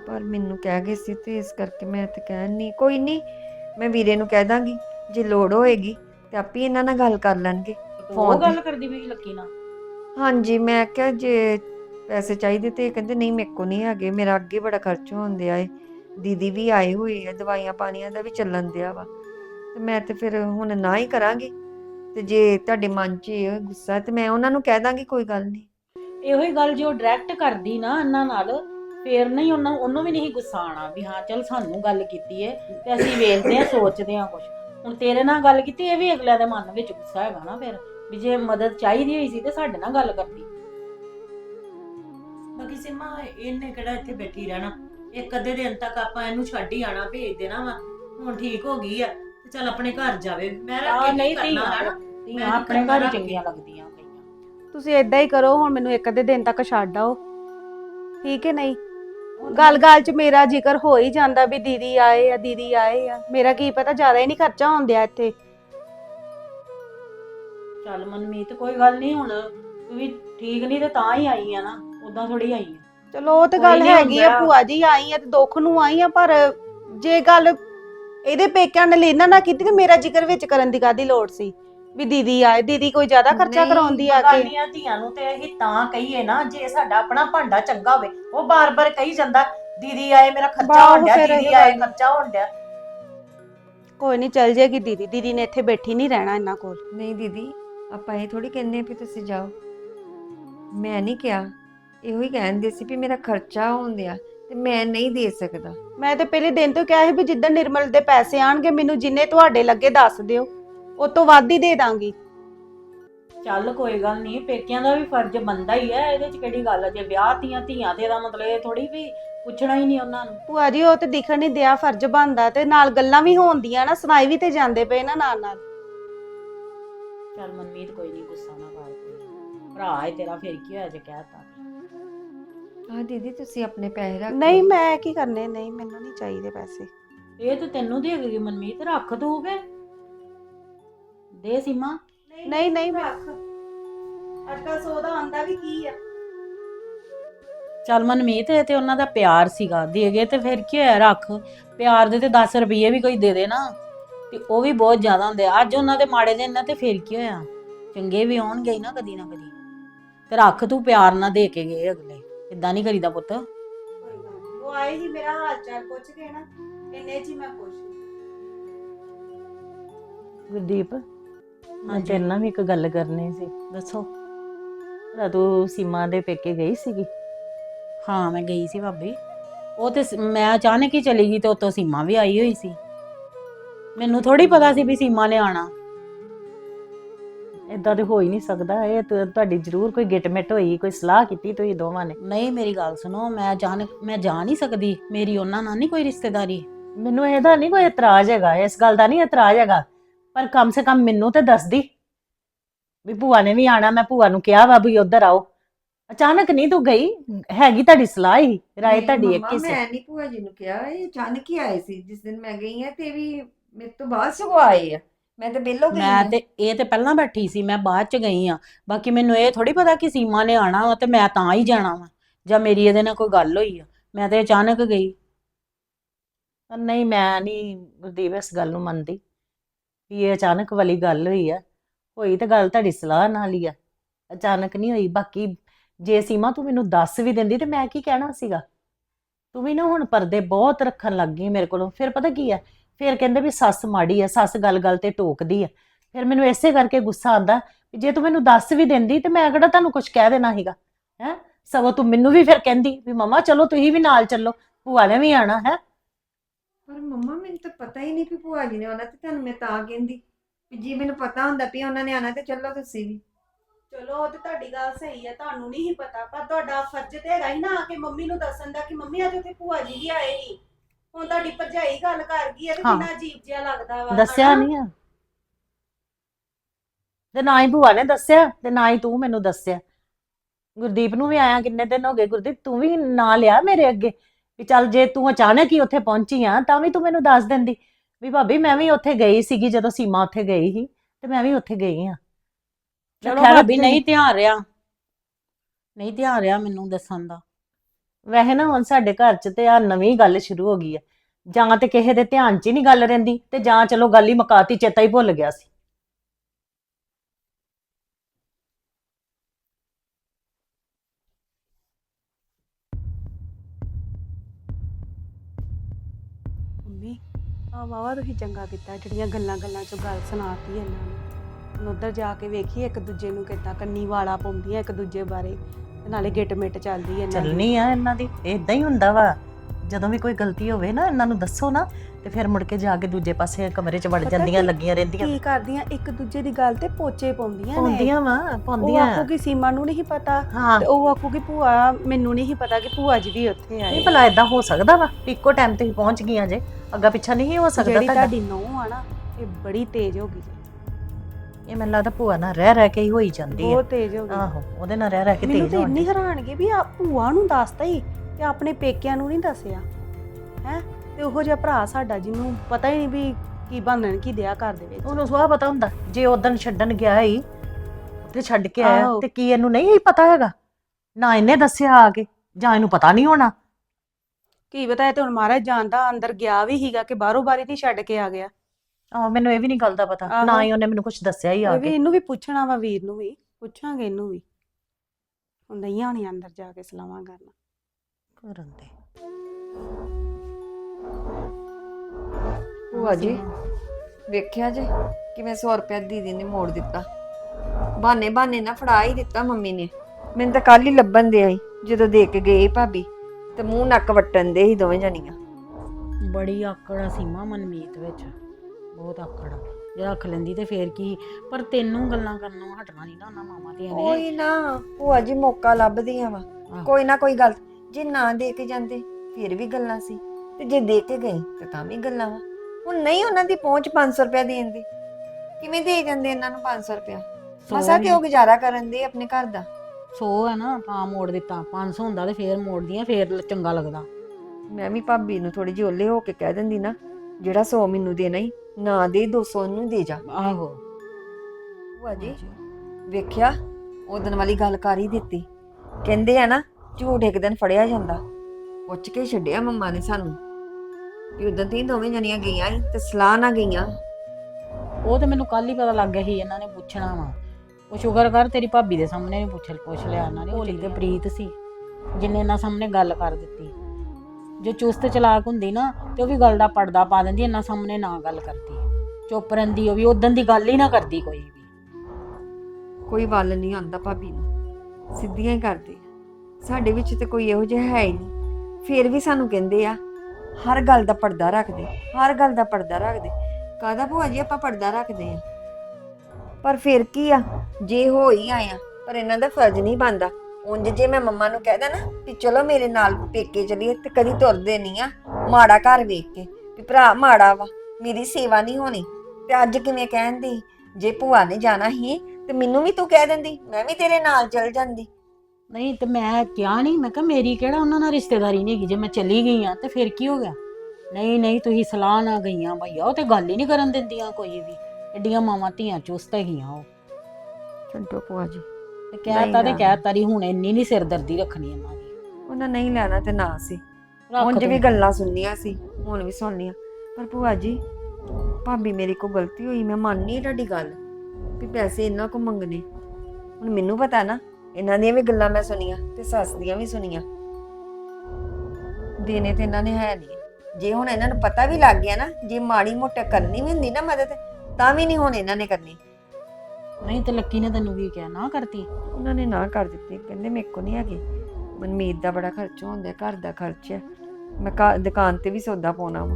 ਪਰ ਮੈਨੂੰ ਕਹਿ ਗਏ ਸੀ ਤੇ ਇਸ ਕਰਕੇ ਮੈਂ ਤੇ ਕਹਿਣ ਨਹੀਂ ਕੋਈ ਨਹੀਂ ਮੈਂ ਵੀਰੇ ਨੂੰ ਕਹਿ ਦਾਂਗੀ ਜੇ ਲੋੜ ਹੋਏਗੀ ਤੇ ਆਪੇ ਇਹਨਾਂ ਨਾਲ ਗੱਲ ਕਰ ਲੈਣਗੇ। ਉਹ ਫੋਨ ਤੇ। ਗੱਲ ਕਰਦੀ ਵੀ ਲੱਕੀ ਨਾਲ। ਹਾਂਜੀ ਮੈਂ ਕਿਹਾ ਜੇ ਪੈਸੇ ਚਾਹੀਦੇ ਤੇ ਇਹ ਕਹਿੰਦੇ ਨਹੀਂ ਮੇਰੇ ਕੋ ਨਹੀਂ ਹੈਗੇ ਮੇਰਾ ਅੱਗੇ ਬੜਾ ਖਰਚ ਹੁੰਦਿਆ ਏ। ਦੀਦੀ ਵੀ ਆਏ ਹੋਏ ਆ ਦਵਾਈਆਂ ਪਾਣੀਆਂ ਦਾ ਵੀ ਚੱਲਣ ਦਿਆ ਵਾ। ਤੇ ਮੈਂ ਤੇ ਫਿਰ ਹੁਣ ਨਾ ਹੀ ਕਰਾਂਗੀ। ਤੇ ਜੇ ਤੁਹਾਡੇ ਮਨ 'ਚ ਇਹ ਗੁੱਸਾ ਤੇ ਮੈਂ ਉਹਨਾਂ ਨੂੰ ਕਹਿ ਦਾਂਗੀ ਕੋਈ ਗੱਲ ਨਹੀਂ। ਇਹੋ ਹੀ ਗੱਲ ਜੇ ਉਹ ਡਾਇਰੈਕਟ ਕਰਦੀ ਨਾ ਇਹਨਾਂ ਨਾਲ ਫੇਰ ਨਹੀਂ ਉਹਨਾਂ ਉਹਨੂੰ ਵੀ ਨਹੀਂ ਗੁੱਸਾ ਆਣਾ ਵੀ ਹਾਂ ਚਲ ਸਾਨੂੰ ਗੱਲ ਕੀਤੀ ਏ ਤੇ ਅਸੀਂ ਵੇਖਦੇ ਆ ਸੋਚਦੇ ਆ ਕੁਝ ਹੁਣ ਤੇਰੇ ਨਾਲ ਗੱਲ ਕੀਤੀ ਇਹ ਵੀ ਅਗਲਿਆਂ ਦੇ ਮਨ ਵਿੱਚ ਗੁੱਸਾ ਹੈਗਾ ਨਾ ਫਿਰ ਵੀ ਜੇ ਮਦਦ ਚਾਹੀਦੀ ਹੋਈ ਸੀ ਤੇ ਸਾਡੇ ਨਾਲ ਗੱਲ ਕਰਦੀ। ਬਾਕੀ ਸਿਮਾ ਇਹਨੇ ਕਿਹੜਾ ਇੱਥੇ ਬੈਠੀ ਰਹਿਣਾ? ਇੱਕ ਅੱਧੇ ਦਿਨ ਤੱਕ ਆਪਾਂ ਇਹਨੂੰ ਛੱਡ ਹੀ ਆਣਾ ਭੇਜ ਦੇਣਾ ਵਾ। ਹੁਣ ਠੀਕ ਹੋ ਗਈ ਆ। ਚੱਲ ਆਪਣੇ ਘਰ ਜਾਵੇ। ਮੈਂ ਰੱਖ ਕੇ ਨਹੀਂ ਕਰਨਾ? ਹਨਾ ਧੀਆਂ ਮੈਂ ਆਪਣੇ ਘਰ ਹੀ। ਚੰਗੀਆਂ ਲੱਗਦੀਆਂ ਕਈਆਂ ਤੁਸੀਂ ਏਦਾਂ ਹੀ ਕਰੋ ਹੁਣ ਮੈਨੂੰ ਇੱਕ ਅੱਧੇ ਦਿਨ ਤੱਕ ਛੱਡ ਆਓ। ਠੀਕ ਹੈ ਨਹੀਂ? ਗੱਲ ਗੱਲ 'ਚ ਮੇਰਾ ਜ਼ਿਕਰ ਹੋ ਹੀ ਜਾਂਦਾ ਵੀ ਦੀਦੀ ਆਏ ਆ ਦੀਦੀ ਆਏ ਆ। ਮੇਰਾ ਕੀ ਪਤਾ ਜ਼ਿਆਦਾ ਹੀ ਨਹੀਂ ਖਰਚਾ ਹੁੰਦਿਆ ਇੱਥੇ। ਚੱਲ ਮਨਮੀਤ ਕੋਈ ਗੱਲ ਨਹੀਂ ਹੁਣ ਤੂੰ ਵੀ ਠੀਕ ਨਹੀਂ ਤੇ ਤਾਂ ਹੀ ਆਈ ਆ ਨਾ ਉਦਾਂ ਥੋੜੀ ਆਈ ਆ। ਚਲੋ ਉਹ ਤੇ ਕੋਈ ਗੱਲ ਹੈਗੀ ਆ ਹੁੰਦਾ। ਭੂਆ ਜੀ ਆਈ ਆ ਤੇ ਦੁੱਖ ਨੂੰ ਆਈ ਆ ਪਰ ਜੇ ਗੱਲ ਇਹਦੇ ਪੇਕਿਆਂ ਨੇ ਇਹਨਾਂ ਨਾ ਕੀਤੀ ਤੇ ਮੇਰਾ ਜ਼ਿਕਰ ਵਿੱਚ ਕਰਨ ਦੀ ਕਾਦੀ ਲੋੜ ਸੀ? ਵੀ ਦੀਦੀ ਆਏ ਦੀਦੀ ਕੋਈ ਜ਼ਿਆਦਾ ਖਰਚਾ ਕਰਾਉਂਦੀ ਆ ਕੇ ਬਗਾਨੀਆਂ ਧੀਆਂ ਨੂੰ ਤੇ ਅਸੀਂ ਤਾਂ ਕਹੀਏ ਨਾ ਜੇ ਸਾਡਾ ਆਪਣਾ ਭਾਂਡਾ ਚੰਗਾ ਹੋਵੇ ਉਹ ਬਾਰ-ਬਾਰ ਕਹੀ ਜਾਂਦਾ ਦੀਦੀ ਆਏ ਮੇਰਾ ਖਰਚਾ ਹੋਣ ਡਿਆ ਦੀਦੀ ਆਏ ਖਰਚਾ ਹੋਣ ਡਿਆ। ਕੋਈ ਨਹੀਂ ਚੱਲ ਜੇਗੀ ਦੀਦੀ। ਦੀਦੀ ਨੇ ਇੱਥੇ ਬੈਠੀ ਨਹੀਂ ਰਹਿਣਾ ਇਹਨਾਂ ਕੋਲ। ਨਹੀਂ ਦੀਦੀ ਆਪਾਂ ਇਹ ਥੋੜੀ ਕਹਿੰਦੇ ਵੀ ਤੁਸੀਂ ਜਾਓ। ਮੈਂ ਨਹੀਂ ਕਿਹਾ ਇਹੋ ਹੀ ਕਹਿੰਦੇ ਸੀ ਵੀ ਮੇਰਾ ਖਰਚਾ ਹੁੰਦਿਆ ਤੇ ਮੈਂ ਨਹੀਂ ਦੇ ਸਕਦਾ। ਮੈਂ ਤੇ ਪਹਿਲੇ ਦਿਨ ਤੋਂ ਕਿਹਾ ਸੀ ਵੀ ਜਿੱਦਣ ਨਿਰਮਲ ਦੇ ਪੈਸੇ ਆਣਗੇ ਮੈਨੂੰ ਜਿੰਨੇ ਤੁਹਾਡੇ ਲੱਗੇ ਦੱਸ ਦਿਓ। ਉਹ ਤੋਂ ਵੱਧ ਹੀ ਦੇ ਦਾਂਗੀ। ਚੱਲ ਕੋਈ ਗੱਲ ਨਹੀਂ ਪੇਕਿਆਂ ਦਾ ਵੀ ਫਰਜ਼ ਬੰਦਾ ਹੀ ਹੈ ਇਹਦੇ ਚ ਕਿਹੜੀ ਗੱਲ ਹੈ ਜੇ ਵਿਆਹ ਤੀਆਂ ਧੀਆਂ ਤੇ ਦਾ ਮਤਲਬ ਇਹ ਥੋੜੀ ਵੀ ਪੁੱਛਣਾ ਹੀ ਨਹੀਂ ਉਹਨਾਂ ਨੂੰ। ਭੂਆ ਜੀ ਉਹ ਤੇ ਦਿਖਣ ਨਹੀਂ ਦਿਆ ਫਰਜ਼ ਬਣਦਾ ਤੇ ਨਾਲ ਗੱਲਾਂ ਵੀ ਹੋਣਦੀਆਂ ਨਾ ਸੁਣਾਈ ਵੀ ਤੇ ਜਾਂਦੇ ਪਏ ਨਾ ਨਾਲ ਨਾਲ। ਚੱਲ ਮਨਮੀਤ ਕੋਈ ਨਹੀਂ ਗੁੱਸਾ ਨਾ ਕਰ ਕੋਈ। ਭਰਾ ਹੈ ਤੇਰਾ ਫਿਰ ਕੀ ਹੋਇਆ ਜੇ ਕਹਿਤਾ ਆ ਦੀਦੀ ਤੁਸੀਂ ਆਪਣੇ ਪੈਸੇ ਰੱਖ ਨਹੀਂ। ਮੈਂ ਕੀ ਕਰਨੇ? ਨਹੀਂ ਮੈਨੂੰ ਨਹੀਂ ਚਾਹੀਦੇ ਪੈਸੇ। ਇਹ ਤੇ ਤੈਨੂੰ ਦੇ ਗਈ ਮਨਮੀਤ ਰੱਖ ਦੂਗੇ ਦੇ ਸੀਮਾ। ਨਹੀਂ ਨਹੀਂ ਮੈਂ ਅੱਜ ਕੱਲ ਸੌਦਾ ਆਂਦਾ ਵੀ ਕੀ ਆ? ਚੱਲ ਮਨਮੀਤ ਇਹ ਤੇ ਉਹਨਾਂ ਦਾ ਪਿਆਰ ਸੀਗਾ। ਦੇ ਗਏ ਤੇ ਫਿਰ ਕੀ ਹੋਇਆ? ਰੱਖ। ਪਿਆਰ ਦੇ ਤੇ 10 ਰੁਪਏ ਵੀ ਕੋਈ ਦੇ ਦੇ ਨਾ। ਤੇ ਉਹ ਵੀ ਬਹੁਤ ਜ਼ਿਆਦਾ ਹੁੰਦੇ ਆ। ਅੱਜ ਉਹਨਾਂ ਦੇ ਮਾੜੇ ਦਿਨ ਨੇ ਤੇ ਫਿਰ ਕੀ ਹੋਇਆ? ਚੰਗੇ ਵੀ ਆਉਣਗੇ ਹੀ ਨਾ ਕਦੀ ਨਾ ਕਦੀ। ਤੇ ਰੱਖ ਤੂੰ ਪਿਆਰ ਨਾਲ ਦੇ ਕੇ ਗਏ ਅਗਲੇ। ਇਦਾਂ ਨਹੀਂ ਕਰੀਦਾ ਪੁੱਤ? ਕੋਈ ਗੱਲ ਨੀ। ਉਹ ਆਏ ਹੀ ਮੇਰਾ ਹਾਲ ਚਾਲ ਪੁੱਛ ਕੇ ਨਾ ਇੰਨੇ ਚ ਹੀ ਮੈਂ ਖੁਸ਼ ਗੁਰਦੀਪ ਮੈਂ ਹਾਂਜੀ। ਤੇਰੇ ਨਾਲ ਵੀ ਇੱਕ ਗੱਲ ਕਰਨੀ ਸੀ। ਦੱਸੋ। ਭਲਾ ਤੂੰ ਸੀਮਾ ਦੇ ਪੇਕੇ ਗਈ ਸੀਗੀ? ਹਾਂ ਮੈਂ ਗਈ ਸੀ ਭਾਬੀ। ਉਹ ਤੇ ਸ- ਮੈਂ ਅਚਾਨਕ ਹੀ ਚਲੀ ਗਈ ਤੇ ਉਤੋਂ ਸੀਮਾ ਵੀ ਆਈ ਹੋਈ ਸੀ। ਮੈਨੂੰ ਥੋੜੀ ਪਤਾ ਸੀ ਵੀ ਸੀਮਾ ਨੇ ਆਣਾ ਇਦਾਂ ਤੇ ਹੋ ਹੀ ਨਹੀਂ ਸਕਦਾ ਇਹ ਤਾਂ ਤੁਹਾਡੀ ਜ਼ਰੂਰ ਕੋਈ ਗਿਟਮਿਟ ਹੋਈ ਕੋਈ ਸਲਾਹ ਕੀਤੀ ਤੁਸੀਂ ਦੋਵਾਂ ਨੇ? ਨਹੀਂ ਮੇਰੀ ਗੱਲ ਸੁਣੋ ਮੈਂ ਅਚਾਨਕ ਮੈਂ ਜਾ ਨਹੀਂ ਸਕਦੀ ਮੇਰੀ ਉਹਨਾਂ ਨਾਲ ਨਹੀਂ ਕੋਈ ਰਿਸ਼ਤੇਦਾਰੀ। ਮੈਨੂੰ ਇਹਦਾ ਨਹੀਂ ਕੋਈ ਇਤਰਾਜ਼ ਹੈਗਾ ਇਸ ਗੱਲ ਦਾ ਨਹੀਂ ਇਤਰਾਜ਼ ਹੈਗਾ ਪਰ ਕਮ ਸੇ ਕਮ ਮੈਨੂੰ ਤੇ ਦੱਸਦੀ। ਵੀ ਭੂਆ ਨੇ ਵੀ ਆਣਾ ਮੈਂ ਭੂਆ ਨੂੰ ਕਿਹਾ ਵਾ ਵੀ ਉੱਧਰ ਆਓ। ਅਚਾਨਕ ਨਹੀਂ ਤੂੰ ਗਈ ਹੈਗੀ ਤੁਹਾਡੀ ਸਲਾਹ ਹੀ ਰਾਏ ਨਹੀਂ ਤੁਹਾਡੀ ਇੱਕ ਮੰਮਾ, ਹੀ ਸੀ। ਮੈਂ ਨਹੀਂ ਭੂਆ ਜੀ ਨੂੰ ਕਿਹਾ ਇਹ ਅਚਾਨਕ ਹੀ ਆਏ ਸੀ ਜਿਸ ਦਿਨ ਮੈਂ ਗਈ ਆ ਤੇ ਵੀ ਮੇਰੇ ਤੋਂ ਬਾਅਦ ਸਗੋਂ ਆਏ ਆ। ਮੈਂ ਤਾਂ ਪਹਿਲੋਂ ਗਈ ਮੈਂ ਤੇ ਇਹ ਤੇ ਪਹਿਲਾਂ ਬੈਠੀ ਸੀ ਮੈਂ ਬਾਅਦ ਚ ਗਈ ਆ ਬਾਕੀ ਮੈਨੂੰ ਇਹ ਥੋੜੀ ਪਤਾ ਕਿ ਸੀਮਾ ਨੇ ਆਣਾ ਵਾ ਤੇ ਮੈਂ ਤਾਂ ਹੀ ਜਾਣਾ ਵਾ ਜਾਂ ਮੇਰੀ ਇਹਦੇ ਨਾਲ ਕੋਈ ਗੱਲ ਹੋਈ ਆ। ਮੈਂ ਤੇ ਅਚਾਨਕ ਗਈ। ਪਰ ਨਹੀਂ ਮੈਂ ਨਹੀਂ ਗੁਰਦੀਪ ਇਸ ਗੱਲ ਨੂੰ ਮੰਨਦੀ ਵੀ ਇਹ ਅਚਾਨਕ ਵਾਲੀ ਗੱਲ ਹੋਈ ਆ। ਹੋਈ ਤਾਂ ਗੱਲ ਤੁਹਾਡੀ ਸਲਾਹ ਨਾਲ ਹੀ ਆ। ਅਚਾਨਕ ਨਹੀਂ ਹੋਈ। ਬਾਕੀ ਜੇ ਸੀਮਾ ਤੂੰ ਮੈਨੂੰ ਦੱਸ ਵੀ ਦਿੰਦੀ ਤੇ ਮੈਂ ਕੀ ਕਹਿਣਾ ਸੀਗਾ? ਤੂੰ ਵੀ ਨਾ ਹੁਣ ਪਰਦੇ ਬਹੁਤ ਰੱਖਣ ਲੱਗ ਗਈ ਮੇਰੇ ਕੋਲੋਂ। ਫਿਰ ਪਤਾ ਕੀ ਆ? ਫਿਰ ਕਹਿੰਦੇ ਵੀ ਸੱਸ ਮਾੜੀ ਆ ਸੱਸ ਗੱਲ-ਗੱਲ ਤੇ ਟੋਕਦੀ ਆ। ਫਿਰ ਮੈਨੂੰ ਇਸੇ ਕਰਕੇ ਗੁੱਸਾ ਆਂਦਾ ਵੀ ਜੇ ਤੂੰ ਮੈਨੂੰ ਦੱਸ ਵੀ ਦਿੰਦੀ ਤੇ ਮੈਂ ਕਿਹੜਾ ਤੁਹਾਨੂੰ ਕੁਝ ਕਹਿ ਦੇਣਾ ਸੀਗਾ ਹੈ? ਸਗੋਂ ਤੂੰ ਮੈਨੂੰ ਵੀ ਫਿਰ ਕਹਿੰਦੀ ਵੀ ਮਮਾ ਚਲੋ ਤੁਸੀਂ ਵੀ ਨਾਲ ਚੱਲੋ ਭੂਆ ਨੇ ਵੀ ਆਣਾ ਹੈ? ਪਰ ਮੰਮਾ ਮੈਨੂੰ ਤਾਂ ਪਤਾ ਹੀ ਨਹੀਂ ਵੀ ਭੂਆ ਜੀ ਨੇ ਆਉਣਾ ਤੇ ਤੁਹਾਨੂੰ ਮੈਂ ਤਾਂ ਕਹਿੰਦੀ ਵੀ ਜੀ ਮੈਨੂੰ ਪਤਾ ਹੁੰਦਾ ਵੀ ਉਹਨਾਂ ਨੇ ਆਣਾ ਤੇ ਚੱਲੋ ਤੁਸੀਂ ਵੀ। ਚਲੋ ਉਹ ਤੇ ਤੁਹਾਡੀ ਗੱਲ ਸਹੀ ਹੈ ਤੁਹਾਨੂੰ ਨਹੀਂ ਹੀ ਪਤਾ ਪਰ ਤੁਹਾਡਾ ਫਰਜ਼ ਤੇ ਹੈਗਾ ਹੀ ਨਾ ਆ ਕੇ ਮੰਮੀ ਨੂੰ ਦੱਸਣ ਦਾ ਕਿ ਮੰਮੀ ਅੱਜ ਉੱਥੇ ਭੂਆ ਜੀ ਵੀ ਆਏ ਸੀ। ਹੁਣ ਤੁਹਾਡੀ ਭਰਜਾਈ ਗੱਲ ਕਰ ਗਈ ਹੈ ਤੇ ਹਾਂ। ਕਿੰਨਾ ਅਜੀਬ ਜਿਹਾ ਲੱਗਦਾ ਵਾ ਦੱਸਿਆ ਹਨਾ? ਨਹੀਂ ਆ। ਤੇ ਨਾ ਹੀ ਭੂਆ ਨੇ ਦੱਸਿਆ ਤੇ ਨਾ ਹੀ ਤੂੰ ਮੈਨੂੰ ਦੱਸਿਆ। ਗੁਰਦੀਪ ਨੂੰ ਵੀ ਆਇਆ ਕਿੰਨੇ ਦਿਨ ਹੋ ਗਏ ਗੁਰਦੀਪ ਤੂੰ ਵੀ ਨਾਂ ਲਿਆ ਮੇਰੇ ਅੱਗੇ। ਵੀ ਚੱਲ ਜੇ ਤੂੰ ਅਚਾਨਕ ਹੀ ਉੱਥੇ ਪਹੁੰਚੀ ਆ ਤਾਂ ਵੀ ਤੂੰ ਮੈਨੂੰ ਦੱਸ ਦਿੰਦੀ। ਵੀ ਭਾਬੀ ਮੈਂ ਵੀ ਉੱਥੇ ਗਈ ਸੀਗੀ ਜਦੋਂ ਸੀਮਾ ਉੱਥੇ ਗਈ ਸੀ ਤੇ ਮੈਂ ਵੀ ਉੱਥੇ ਗਈ ਆ। ਚਲੋ ਭਾਬੀ ਨਹੀਂ ਧਿਆਨ ਰਿਹਾ। ਨਹੀਂ ਧਿਆਨ ਰਿਹਾ ਮੈਨੂੰ ਦੱਸਣ ਦਾ। ਵੈਸੇ ਨਾ ਹੁਣ ਸਾਡੇ ਘਰ 'ਚ ਤੇ ਆ ਨਵੀਂ ਗੱਲ ਸ਼ੁਰੂ ਹੋ ਗਈ ਆ। ਜਾਂ ਤੇ ਕਿਸੇ ਦੇ ਧਿਆਨ 'ਚ ਹੀ ਨਹੀਂ ਗੱਲ ਰਹਿੰਦੀ ਤੇ ਜਾਂ ਚਲੋ ਗੱਲ ਹੀ ਮੁਕਾਤੀ, ਚੇਤਾ ਹੀ ਭੁੱਲ ਗਿਆ ਸੀ। ਮੰਮੀ ਆ ਵਾਵਾ ਤੁਸੀਂ ਚੰਗਾ ਕੀਤਾ, ਜਿਹੜੀਆਂ ਗੱਲਾਂ ਗੱਲਾਂ ਚੋਂ ਗੱਲ ਸੁਣਾਤੀ ਇਹਨਾਂ ਨੂੰ। ਹੁਣ ਉੱਧਰ ਜਾ ਕੇ ਵੇਖੀ ਇੱਕ ਦੂਜੇ ਨੂੰ ਕਿੱਦਾਂ ਕੰਨੀ ਵਾਲਾ ਪਾਉਂਦੀਆਂ ਇੱਕ ਦੂਜੇ ਬਾਰੇ। ਤੇ ਨਾਲੇ ਗਿੱਟ ਮਿੱਟ ਚੱਲਦੀ ਹੈ ਇਹਨਾਂ ਦੀ। ਚੱਲਣੀ ਆ ਇਹਨਾਂ ਦੀ ਇਦਾਂ ਹੀ ਹੁੰਦਾ ਵਾ। ਜਦੋਂ ਵੀ ਕੋਈ ਗਲਤੀ ਹੋਵੇ ਨਾ ਇਹਨਾਂ ਨੂੰ ਦੱਸੋ ਨਾ ਤੇ ਫਿਰ ਮੁੜ ਕੇ ਜਾ ਕੇ ਦੂਜੇ ਪਾਸੇ ਕਮਰੇ 'ਚ ਵੜ ਪਤਾ ਜਾਂਦੀਆਂ ਕੀ- ਲੱਗੀਆਂ ਰਹਿੰਦੀਆਂ। ਕੀ ਕਰਦੀਆਂ ਇੱਕ ਦੂਜੇ ਦੀ ਗੱਲ ਤੇ ਪੋਚੇ ਪਾਉਂਦੀਆਂ ਨੇ। ਪਾਉਂਦੀਆਂ ਵਾ ਉਹ ਪਾਉਂਦੀਆਂ। ਆਖੂਗੀ ਸੀਮਾ ਨੂੰ ਨਹੀਂ ਪਤਾ ਹਾਂ। ਤੇ ਉਹ ਆਖੂਗੀ ਭੂਆ ਮੈਨੂੰ ਨਹੀਂ ਪਤਾ ਕਿ ਭੂਆ ਜੀ ਵੀ ਉੱਥੇ ਆਏ। ਨਹੀਂ ਭਲਾ ਇਦਾਂ ਹੋ ਸਕਦਾ ਵਾ ਵੀ ਇੱਕੋ ਟਾਈਮ ਤੇ ਹੀ ਪਹੁੰਚ ਗਈਆਂ ਜੇ। ਅੱਗਾ ਪਿੱਛਾ ਨਹੀਂ ਹੋ ਸਕਦਾ ਜਿਹੜੀ ਤੁਹਾਡਾ। ਤੁਹਾਡੀ ਨੂੰਹ ਆ ਨਾ ਇਹ ਬੜੀ ਤੇਜ਼ ਹੋ ਗਈ ਜੀ। ਇਹ ਮੈਨੂੰ ਲੱਗਦਾ ਭੂਆ ਨਾਲ ਰਹਿ ਰਹਿ ਕੇ ਹੀ ਹੋਈ ਜਾਂਦੀ ਹੈ ਬਹੁਤ ਤੇਜ਼ ਹੋ ਗਈ। ਆਹੋ ਉਹਦੇ ਨਾਲ ਰਹਿ ਰਹਿ ਕੇ ਮੈਨੂੰ ਤੇਜ਼ ਤੇ ਹੋਣੀ ਇੰਨੀ ਹੈਰਾਨਗੀ ਵੀ ਆ ਭੂਆ ਨੂੰ ਦੱਸਤਾ ਹੀ ਤੇ ਆਪਣੇ ਪੇਕਿਆਂ ਨੂੰ ਨਹੀਂ ਦੱਸਿਆ। ਹੈ? ਤੇ ਉਹੋ ਜਿਹਾ ਭਰਾ ਸਾਡਾ ਜਿਹਨੂੰ ਪਤਾ ਹੀ ਨਹੀਂ ਵੀ ਕੀ ਬਣਨ ਕੀ ਦਿਆ ਘਰ ਦੇ ਵਿੱਚ। ਉਹਨੂੰ ਸੁਆ ਪਤਾ ਹੁੰਦਾ ਜੇ ਉਦੋਂ ਛੱਡਣ ਗਿਆ ਹੀ ਉੱਥੇ ਛੱਡ ਕੇ ਆਇਆ ਆਹੋ। ਤੇ ਕੀ ਇਹਨੂੰ ਨਹੀਂ ਪਤਾ ਹੈਗਾ? ਨਾ ਇਹਨੇ ਦੱਸਿਆ ਆ ਕੇ ਜਾਂ ਇਹਨੂੰ ਪਤਾ ਨਹੀਂ ਹੋਣਾ। ਕੀ ਪਤਾ ਇਹ ਤੇ ਹੁਣ ਮਹਾਰਾਜ ਜਾਣਦਾ ਅੰਦਰ ਗਿਆ ਵੀ ਹੀਗਾ ਕਿ ਬਾਹਰੋਂ ਬਾਰੀ ਨਹੀਂ ਛੱਡ ਕੇ ਆ ਗਿਆ। ਆਹ ਮੈਨੂੰ ਇਹ ਵੀ ਨਹੀਂ ਗੱਲ ਦਾ ਪਤਾ। ਆਹੋ। ਨਾ ਹੀ ਉਹਨੇ ਮੈਨੂੰ ਕੁਝ ਦੱਸਿਆ ਹੀ ਆ ਇਹ ਵੀ ਕੇ। ਇਹਨੂੰ ਵੀ ਪੁੱਛਣਾ ਵਾ ਵੀਰ ਨੂੰ ਵੀ। ਪੁੱਛਾਂਗੇ ਇਹਨੂੰ ਵੀ। ਹੁਣ ਦਈਆਂ ਹੋਣੀ ਅੰਦਰ ਜਾ ਕੇ ਸਲਾਮਾਂ ਕਰਨਾ। ਕਰਨ ਦੇ। ਭੂਆ ਜੀ ਵੇਖਿਆ ਜੇ ਕਿਵੇਂ 100 ਰੁਪਏ ਦੀਦੀ ਨੇ ਮੋੜ ਦਿੱਤਾ। ਬਾਨੇ ਬਾਨੇ ਨਾ ਫੜਾ ਹੀ ਦਿੱਤਾ ਮੰਮੀ ਨੇ। ਮੈਨੂੰ ਤਾਂ ਕੱਲ ਹੀ ਲੱਭਣ ਦੇ ਆਈ ਜਦੋਂ ਦੇ ਕੇ ਗਏ ਭਾਬੀ। ਤੇ ਮੂੰਹ ਨੱਕ ਵੱਟਣ ਦੇ ਹੀ ਦੋਵੇਂ ਜਣੀਆਂ। ਬੜੀ ਆਕੜ ਆ ਸੀਮਾ ਮਨਮੀਤ ਵਿੱਚ। ਬਹੁਤ ਆਕੜ ਆ। ਜੇ ਰੱਖ ਲੈਂਦੀ ਤੇ ਫੇਰ ਕੀ? ਪਰ ਤੈਨੂੰ ਗੱਲਾਂ ਕਰਨੋਂ ਹਟਣਾ ਨਹੀਂ ਨਾ ਉਹਨਾਂ ਮਾਵਾਂ ਧੀਆਂ ਨੇ। ਕੋਈ ਨਾ ਭੂਆ ਜੀ ਮੌਕਾ ਲੱਭਦੀਆਂ ਵਾ। ਆਹੋ। ਕੋਈ ਨਾ ਕੋਈ ਗੱਲ ਜੇ ਨਾ ਦੇ ਕੇ ਜਾਂਦੇ ਫਿਰ ਵੀ ਗੱਲਾਂ ਸੀ। ਤੇ ਜੇ ਦੇ ਕੇ ਗਏ ਤੇ ਤਾਂ ਵੀ ਗੱਲਾਂ ਵਾ। ਹੁਣ ਨਹੀਂ ਉਹਨਾਂ ਦੀ ਪਹੁੰਚ 500 ਰੁਪਏ ਦੇਣ ਦੀ। ਕਿਵੇਂ ਦੇ ਜਾਂਦੇ ਇਹਨਾਂ ਨੂੰ 500 ਰੁਪਏ ਸੌ ਮਸਾ ਤੇ ਨੀ- ਉਹ ਗੁਜ਼ਾਰਾ ਕਰਨ ਦੇ ਆਪਣੇ ਘਰ ਦਾ? ਸੌ ਹੈ ਨਾ ਤਾਂ ਮੋੜ ਦਿੱਤਾ। 500 ਹੁੰਦਾ ਤੇ ਫੇਰ ਮੋੜਦੀਆਂ ਫੇਰ ਲ- ਚੰਗਾ ਲੱਗਦਾ। ਮੈਂ ਵੀ ਭਾਬੀ ਨੂੰ ਥੋੜੀ ਜਿਹੀ ਓਲੇ ਹੋ ਕੇ ਕਹਿ ਦਿੰਦੀ ਨਾ ਜਿਹੜਾ 100 ਮੈਨੂੰ ਦੇਣਾ ਹੀ ਨਾ ਦੇ 200 ਨੂੰ ਦੇ ਜਾ। ਆਹੋ। ਭੂਆ ਜੀ ਵੇਖਿਆ ਉਦਣ ਵਾਲੀ ਗੱਲ ਕਰ ਹੀ ਦਿੱਤੀ। ਕਹਿੰਦੇ ਆ ਨਾ ਝੂਠ ਇੱਕ ਦਿਨ ਫੜਿਆ ਜਾਂਦਾ। ਪੁੱਛ ਕੇ ਛੱਡਿਆ ਮੰਮਾ ਨੇ ਸਾਨੂੰ। ਵੀ ਉਦੋਂ ਤੀ ਦੋਵੇਂ ਜਣੀਆਂ ਗਈਆਂ ਸੀ ਤੇ ਸਲਾਹ ਨਾ ਗਈਆਂ। ਉਹ ਤੇ ਮੈਨੂੰ ਕੱਲ ਹੀ ਪਤਾ ਲੱਗ ਗਿਆ ਸੀ ਇਹਨਾਂ ਨੇ ਪੁੱਛਣਾ ਵਾ। ਉਹ ਸ਼ੁਕਰ ਕਰ ਤੇਰੀ ਭਾਬੀ ਦੇ ਸਾਹਮਣੇ ਨਹੀਂ ਪੁੱਛ ਪੁੱਛ ਲਿਆ ਇਹਨਾਂ ਨੇ। ਹੋਲੀ ਤੇ ਪ੍ਰੀਤ ਸੀ। ਜਿੰਨੇ ਇਹਨਾਂ ਸਾਹਮਣੇ ਗੱਲ ਕਰ ਦਿੱਤੀ। ਜੋ ਚੁਸਤ ਚਲਾਕ ਹੁੰਦੀ ਨਾ ਤੇ ਉਹ ਵੀ ਗੱਲ ਦਾ ਪਰਦਾ ਪਾ ਦਿੰਦੀ ਇਹਨਾਂ ਸਾਹਮਣੇ ਨਾ ਗੱਲ ਕਰਦੀ। ਚੁੱਪ ਰਹਿੰਦੀ ਉਹ ਵੀ ਉਦੋਂ ਦੀ ਗੱਲ ਹੀ ਨਾ ਕਰਦੀ ਕੋਈ ਵੀ। ਕੋਈ ਵੱਲ ਨਹੀਂ ਆਉਂਦਾ ਭਾਬੀ ਨੂੰ। ਸਿੱਧੀਆਂ ਹੀ ਕਰਦੇ। ਸਾਡੇ ਵਿੱਚ ਤੇ ਕੋਈ ਇਹੋ ਜਿਹਾ ਹੈ ਹੀ ਨਹੀਂ। ਫੇਰ ਵੀ ਸਾਨੂੰ ਕਹਿੰਦੇ ਆ, ਹਰ ਗੱਲ ਦਾ ਪਰਦਾ ਰੱਖਦੇ, ਹਰ ਗੱਲ ਦਾ ਪਰਦਾ ਰੱਖਦੇ। ਕਾਹਦਾ ਭੂਆ ਜੀ ਆਪਾਂ ਪਰਦਾ ਰੱਖਦੇ ਆ? ਪਰ ਫਿਰ ਕੀ ਆ? ਜੇ ਹੋ ਹੀ ਆਇਆ, ਪਰ ਇਹਨਾਂ ਦਾ ਫਰਜ਼ ਨਹੀਂ ਬਣਦਾ। ਉਂਝ ਜੇ ਮੈਂ ਮੰਮਾ ਨੂੰ ਕਹਿਦਾ ਨਾ ਵੀ ਚਲੋ ਮੇਰੇ ਨਾਲ ਪੇਕੇ ਚਲੀਏ ਤੇ ਕਦੀ ਤੁਰਦੇ ਨਹੀਂ ਆ ਮਾੜਾ ਘਰ ਵੇਖ ਕੇ ਵੀ ਭਰਾ ਮਾੜਾ ਵਾ ਮੇਰੀ ਸੇਵਾ ਨਹੀਂ ਹੋਣੀ। ਤੇ ਅੱਜ ਕਿਵੇਂ ਕਹਿੰਦੀ ਜੇ ਭੂਆ ਨੇ ਜਾਣਾ ਹੀ ਤੇ ਮੈਨੂੰ ਵੀ ਤੂੰ ਕਹਿ ਦਿੰਦੀ ਮੈਂ ਵੀ ਤੇਰੇ ਨਾਲ ਚਲ ਜਾਂਦੀ। ਨਹੀਂ ਤੇ ਮੈਂ ਕਿਹਾ ਨਹੀਂ ਮੈਂ ਕਿਹਾ ਮੇਰੀ ਕਿਹੜਾ ਉਹਨਾਂ ਨਾਲ ਰਿਸ਼ਤੇਦਾਰੀ ਨਹੀਂ ਹੈਗੀ ਜੇ ਮੈਂ ਚਲੀ ਗਈ ਆ ਤੇ ਫਿਰ ਕੀ ਹੋ ਗਿਆ? ਨਹੀਂ ਨਹੀਂ ਤੁਸੀਂ ਸਲਾਹ ਨਾ ਗਈਆਂ ਭਈਆ ਉਹ ਤੇ ਗੱਲ ਹੀ ਨਹੀਂ ਕਰਨ ਦਿੰਦੀਆਂ ਕੋਈ ਵੀ। ਐਡੀਆਂ ਮਾਵਾਂ ਧੀਆਂ ਚੁਸਤ ਹੈਗੀਆਂ ਉਹ। ਛੱਡੋ ਭੂਆ ਜੀ। ਤੇ ਕਹਿਤਾ ਤੇ। ਕਹਿਤਾ ਰਹੀ ਹੁਣ ਇੰਨੀ ਨਹੀਂ ਸਿਰਦਰਦੀ ਰੱਖਣੀ ਇਹਨਾਂ ਦੀ ਉਹਨਾਂ ਨਹੀਂ ਲੈਣਾ ਤੇ ਨਾ ਸੀ। ਉਂਝ ਵੀ। ਗੱਲਾਂ ਸੁਣਨੀਆਂ ਸੀ ਹੁਣ ਵੀ ਸੁਣਨੀਆਂ। ਪਰ ਭੂਆ ਜੀ ਭਾਬੀ ਮੇਰੀ ਕੋ ਗਲਤੀ ਹੋਈ ਮੈਂ ਮੰਨਨੀ ਤੁਹਾਡੀ ਗੱਲ ਵੀ ਪੈਸੇ ਇਹਨਾਂ ਕੋ ਮੰਗਨੇ ਹੁਣ ਮੈਨੂੰ ਪਤਾ ਨਾ ਇਹਨਾਂ ਦੀਆਂ ਵੀ ਗੱਲਾਂ ਮੈਂ ਸੁਣੀਆਂ ਤੇ ਸੱਸ ਦੀਆਂ ਵੀ ਸੁਣੀਆਂ। ਦੇਣੇ ਤੇ ਇਹਨਾਂ ਨੇ ਹੈ ਨਹੀਂ ਜੇ ਹੁਣ ਇਹਨਾਂ ਨੂੰ ਪਤਾ ਵੀ ਲੱਗ ਗਿਆ ਨਾ ਜੇ ਮਾੜੀ ਮੋਟਾ ਕਰਨੀ ਵੀ ਹੁੰਦੀ ਨਾ ਮਦਦ ਤਾਂ ਵੀ ਨਹੀਂ ਹੁਣ ਇਹਨਾਂ ਨੇ ਕਰਨੀ। ਨਹੀਂ ਤੇ ਲੱਕੀ ਨੇ ਤੈਨੂੰ ਕੀ ਕਿਹਾ? ਨਾ ਕਰਤੀ? ਉਹਨਾਂ ਨੇ ਨਾ ਕਰ ਦਿੱਤੀ। ਕਹਿੰਦੇ ਮੇਰੇ ਕੋ ਨਹੀਂ ਹੈਗੇ। ਮਨਮੀਤ ਦਾ ਬੜਾ ਖਰਚ ਹੁੰਦਾ ਘਰ ਦਾ ਖਰਚ ਹੈ। ਮੈਂ ਘਰ- ਦੁਕਾਨ ਤੇ ਵੀ ਸੌਦਾ ਪਾਉਣਾ ਵਾ।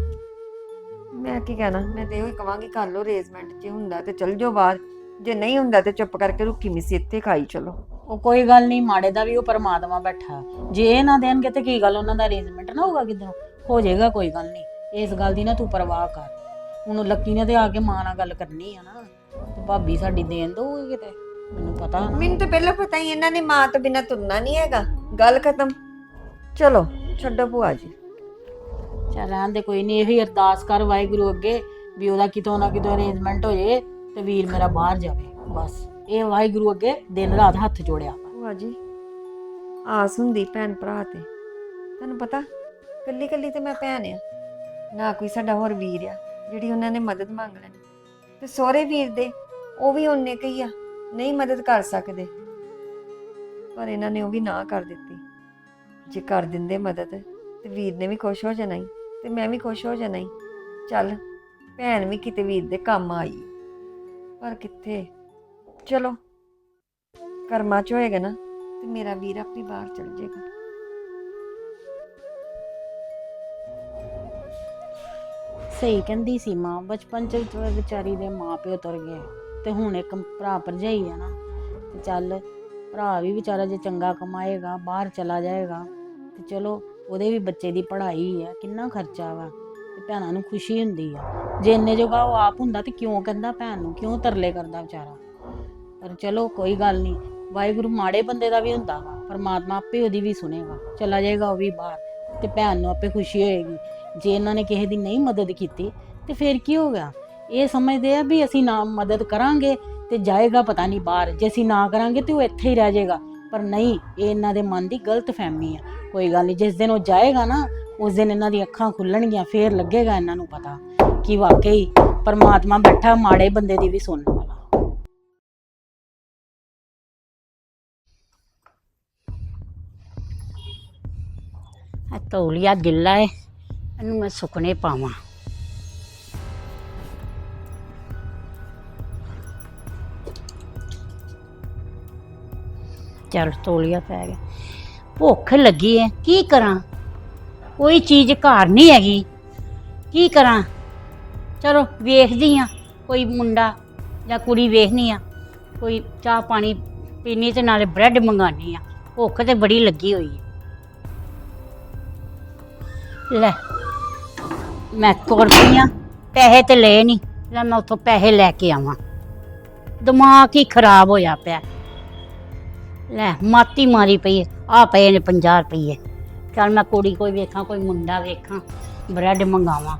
ਮੈਂ ਕੀ ਕਹਿਣਾ? ਮੈਂ ਤੇ ਇਹੋ ਹੀ ਕਵਾਂਗੀ ਕਰ ਲਓ ਅਰੇਂਜਮੈਂਟ ਜੇ ਹੁੰਦਾ ਤੇ ਚਲ ਜਾਓ ਬਾਹਰ। ਜੇ ਨਹੀਂ ਹੁੰਦਾ ਤੇ ਚੁੱਪ ਕਰਕੇ ਰੁੱਖੀ ਮਿੱਸੀ ਇੱਥੇ ਖਾਈ ਚਲੋ। ਉਹ ਕੋਈ ਗੱਲ ਨਹੀਂ ਮਾੜੇ ਦਾ ਵੀ ਉਹ ਪਰਮਾਤਮਾ ਬੈਠਾ। ਜੇ ਇਹ ਨਾ ਦੇਣਗੇ ਤੇ ਕੀ ਗੱਲ? ਉਹਨਾਂ ਦਾ ਅਰੇਂਜਮੈਂਟ ਨਾ ਹੋਊਗਾ ਕਿਦਾਂ ਹੋ ਜਾਏਗਾ ਕੋਈ ਗੱਲ ਨਹੀਂ। ਇਸ ਗੱਲ ਦੀ ਨਾ ਤੂੰ ਪਰਵਾਹ ਕਰ। ਹੁਣ ਲੱਕੀ ਨੇ ਤੇ ਆ ਕੇ ਮਾਂ ਨਾਲ ਗੱਲ ਕਰਨੀ ਆ ਨਾ। ਭਾਬੀ ਸਾਡੀ ਦੇਣ ਦਊਗੀ ਕਿਤੇ? ਮੈਨੂੰ ਪਤਾ। ਮੈਨੂੰ ਤਾਂ ਪਹਿਲਾਂ ਪਤਾ ਹੀ ਇਹਨਾਂ ਨੇ ਮਾਂ ਤੋਂ ਬਿਨਾ ਤੁਰਨਾ ਨਹੀਂ ਹੈਗਾ। ਗੱਲ ਖਤਮ। ਚਲੋ ਛੱਡੋ ਭੂਆ ਜੀ। ਚੱਲ ਰਹਿਣ ਦੇ ਕੋਈ ਨਹੀਂ ਇਹੀ ਅਰਦਾਸ ਕਰ ਵਾਹਿਗੁਰੂ ਅੱਗੇ ਵੀ ਉਹਦਾ ਕਿਤੋਂ ਨਾ ਕਿਤੋਂ ਅਰੇਂਜਮੈਂਟ ਹੋ ਜੇ ਤੇ ਵੀਰ ਮੇਰਾ ਬਾਹਰ ਜਾਵੇ। ਬਸ ਇਹ ਵਾਹਿਗੁਰੂ ਅੱਗੇ ਦਿਨ ਰਾਤ ਹੱਥ ਜੋੜਿਆ। ਭੂਆ ਜੀ ਆਸ ਹੁੰਦੀ ਭੈਣ ਭਰਾ ਤੇ। ਤੁਹਾਨੂੰ ਪਤਾ ਕੱਲੀ ਕੱਲੀ ਤੇ ਮੈਂ ਭੈਣ ਆ। ਨਾ ਕੋਈ ਸਾਡਾ ਹੋਰ ਵੀਰ ਆ ਜਿਹੜੀ ਉਹਨਾਂ ਨੇ ਮਦਦ ਮੰਗ ਲੈਣੀ। ਤੇ ਸਹੁਰੇ ਵੀਰ ਦੇ ਉਹ ਵੀ ਉਹਨੇ ਕਹੀ ਆ, ਨਹੀਂ ਮਦਦ ਕਰ ਸਕਦੇ। ਪਰ ਇਹਨਾਂ ਨੇ ਉਹ ਵੀ ਨਾ ਕਰ ਦਿੱਤੀ। ਜੇ ਕਰ ਦਿੰਦੇ ਮਦਦ, ਤੇ ਵੀਰ ਨੇ ਵੀ ਖੁਸ਼ ਹੋ ਜਾਣਾ ਹੀ ਤੇ ਮੈਂ ਵੀ ਖੁਸ਼ ਹੋ ਜਾਣਾ ਹੀ ਚੱਲ, ਭੈਣ ਵੀ ਕਿਤੇ ਵੀਰ ਦੇ ਕੰਮ ਆਈ। ਪਰ ਕਿੱਥੇ? ਚਲੋ, ਕਰਮਾ ਚ ਹੋਏਗਾ ਨਾ, ਤੇ ਮੇਰਾ ਵੀਰ ਆਪੇ ਬਾਹਰ ਚਲ ਜਾਏਗਾ ਸਹੀ ਕਹਿੰਦੀ ਸੀ ਮਾਂ, ਬਚਪਨ ਚ ਵਿਚ- ਵਿਚਾਰੀ ਦੇ ਮਾਪਿਓ ਤੁਰ ਗਏ। ਤੇ ਹੁਣ ਇੱਕ ਭਰਾ ਭਰਜਾਈ ਆ ਨਾ, ਤੇ ਚੱਲ ਭਰਾ ਵੀ ਵਿਚਾਰਾ ਜੇ ਚੰਗਾ ਕਮਾਏਗਾ, ਬਾਹਰ ਚਲਾ ਜਾਏਗਾ, ਤੇ ਚਲੋ ਉਹਦੇ ਵੀ ਬੱਚੇ ਦੀ ਪੜ੍ਹਾਈ ਆ, ਕਿੰਨਾ ਖਰਚਾ ਵਾ, ਤੇ ਭੈਣਾਂ ਨੂੰ ਖੁਸ਼ੀ ਹੁੰਦੀ ਆ। ਜੇ ਇੰਨੇ ਜੋਗਾ ਉਹ ਆਪ ਹੁੰਦਾ ਤੇ ਕਿਉਂ ਕਹਿੰਦਾ ਭੈਣ ਨੂੰ, ਕਿਉਂ ਤਰਲੇ ਕਰਦਾ ਵਿਚਾਰਾ? ਪਰ ਚਲੋ ਕੋਈ ਗੱਲ ਨਹੀਂ ਵਾਹਿਗੁਰੂ ਮਾੜੇ ਬੰਦੇ ਦਾ ਵੀ ਹੁੰਦਾ ਵਾ, ਪਰਮਾਤਮਾ ਆਪੇ ਉਹਦੀ ਵੀ ਸੁਣੇਗਾ, ਚਲਾ ਜਾਏਗਾ ਉਹ ਵੀ ਬਾਹਰ, ਤੇ ਭੈਣ ਨੂੰ ਆਪੇ ਖੁਸ਼ੀ ਹੋਏਗੀ। ਜੇ ਇਹਨਾਂ ਨੇ ਕਿਸੇ ਦੀ ਨਹੀਂ ਮਦਦ ਕੀਤੀ, ਤੇ ਫਿਰ ਕੀ ਹੋ ਗਿਆ? ਇਹ ਸਮਝਦੇ ਆ ਵੀ ਅਸੀਂ ਨਾ ਮਦਦ ਕਰਾਂਗੇ ਤੇ ਜਾਏਗਾ ਪਤਾ ਨਹੀਂ ਬਾਹਰ। ਜੇ ਅਸੀਂ ਨਾ ਕਰਾਂਗੇ ਤੇ ਉਹ ਇੱਥੇ ਹੀ ਰਹਿ ਜਾਏਗਾ। ਪਰ ਨਹੀਂ, ਇਹ ਇਹਨਾਂ ਦੇ ਮਨ ਦੀ ਗਲਤ ਫਹਿਮੀ ਆ। ਕੋਈ ਗੱਲ ਨਹੀਂ, ਜਿਸ ਦਿਨ ਉਹ ਜਾਏਗਾ ਨਾ, ਉਸ ਦਿਨ ਇਹਨਾਂ ਦੀ ਅੱਖਾਂ ਖੁੱਲਣਗੀਆਂ, ਫੇਰ ਲੱਗੇਗਾ ਇਹਨਾਂ ਨੂੰ ਪਤਾ ਕਿ ਵਾਕਈ ਪਰਮਾਤਮਾ ਬੈਠਾ ਮਾੜੇ ਬੰਦੇ ਦੀ ਵੀ ਸੁਣਨ ਵਾਲਾ। ਆ ਤੌਲੀਆ ਗਿੱਲਾ ਏ, ਇਹਨੂੰ ਮੈਂ ਸੁੱਕਣੇ ਪਾਵਾਂ। ਚੱਲ ਤੌਲੀਆ ਪੈ ਗਿਆ। ਭੁੱਖ ਲੱਗੀ ਏ ਕੀ ਕਰਾਂ? ਕੋਈ ਚੀਜ਼ ਘਰ ਨਹੀਂ ਹੈਗੀ। ਕੀ ਕਰਾਂ? ਚਲੋ ਵੇਖਦੀ ਆ, ਕੋਈ ਮੁੰਡਾ ਜਾਂ ਕੁੜੀ ਵੇਖਨੀ ਆ, ਕੋਈ ਚਾਹ ਪਾਣੀ ਪੀਣੀ ਤੇ ਨਾਲੇ ਬ੍ਰੈਡ ਮੰਗਾਨੀ ਆ। ਭੁੱਖ ਤੇ ਬੜੀ ਲੱਗੀ ਹੋਈ ਹੈ ਲੈ, ਮੈਂ ਤੁਰ ਪਈ ਆਂ, ਪੈਸੇ ਤੇ ਲਏ ਨਹੀਂ ਲੈ ਮੈਂ ਉੱਥੋਂ ਪੈਸੇ ਲੈ ਕੇ ਆਵਾਂ। ਦਿਮਾਗ ਹੀ ਖਰਾਬ ਹੋਇਆ ਪਿਆ। ਲੈ, ਮਾਤੀ ਮਾਰੀ ਪਈ ਆ ਪਏ ਨੇ 50 ਰੁਪਏ ਚੱਲ ਮੈਂ ਕੁੜੀ ਕੋਈ ਵੇਖਾਂ, ਕੋਈ ਮੁੰਡਾ ਵੇਖਾਂ, ਬ੍ਰੈਡ ਮੰਗਾਵਾਂ।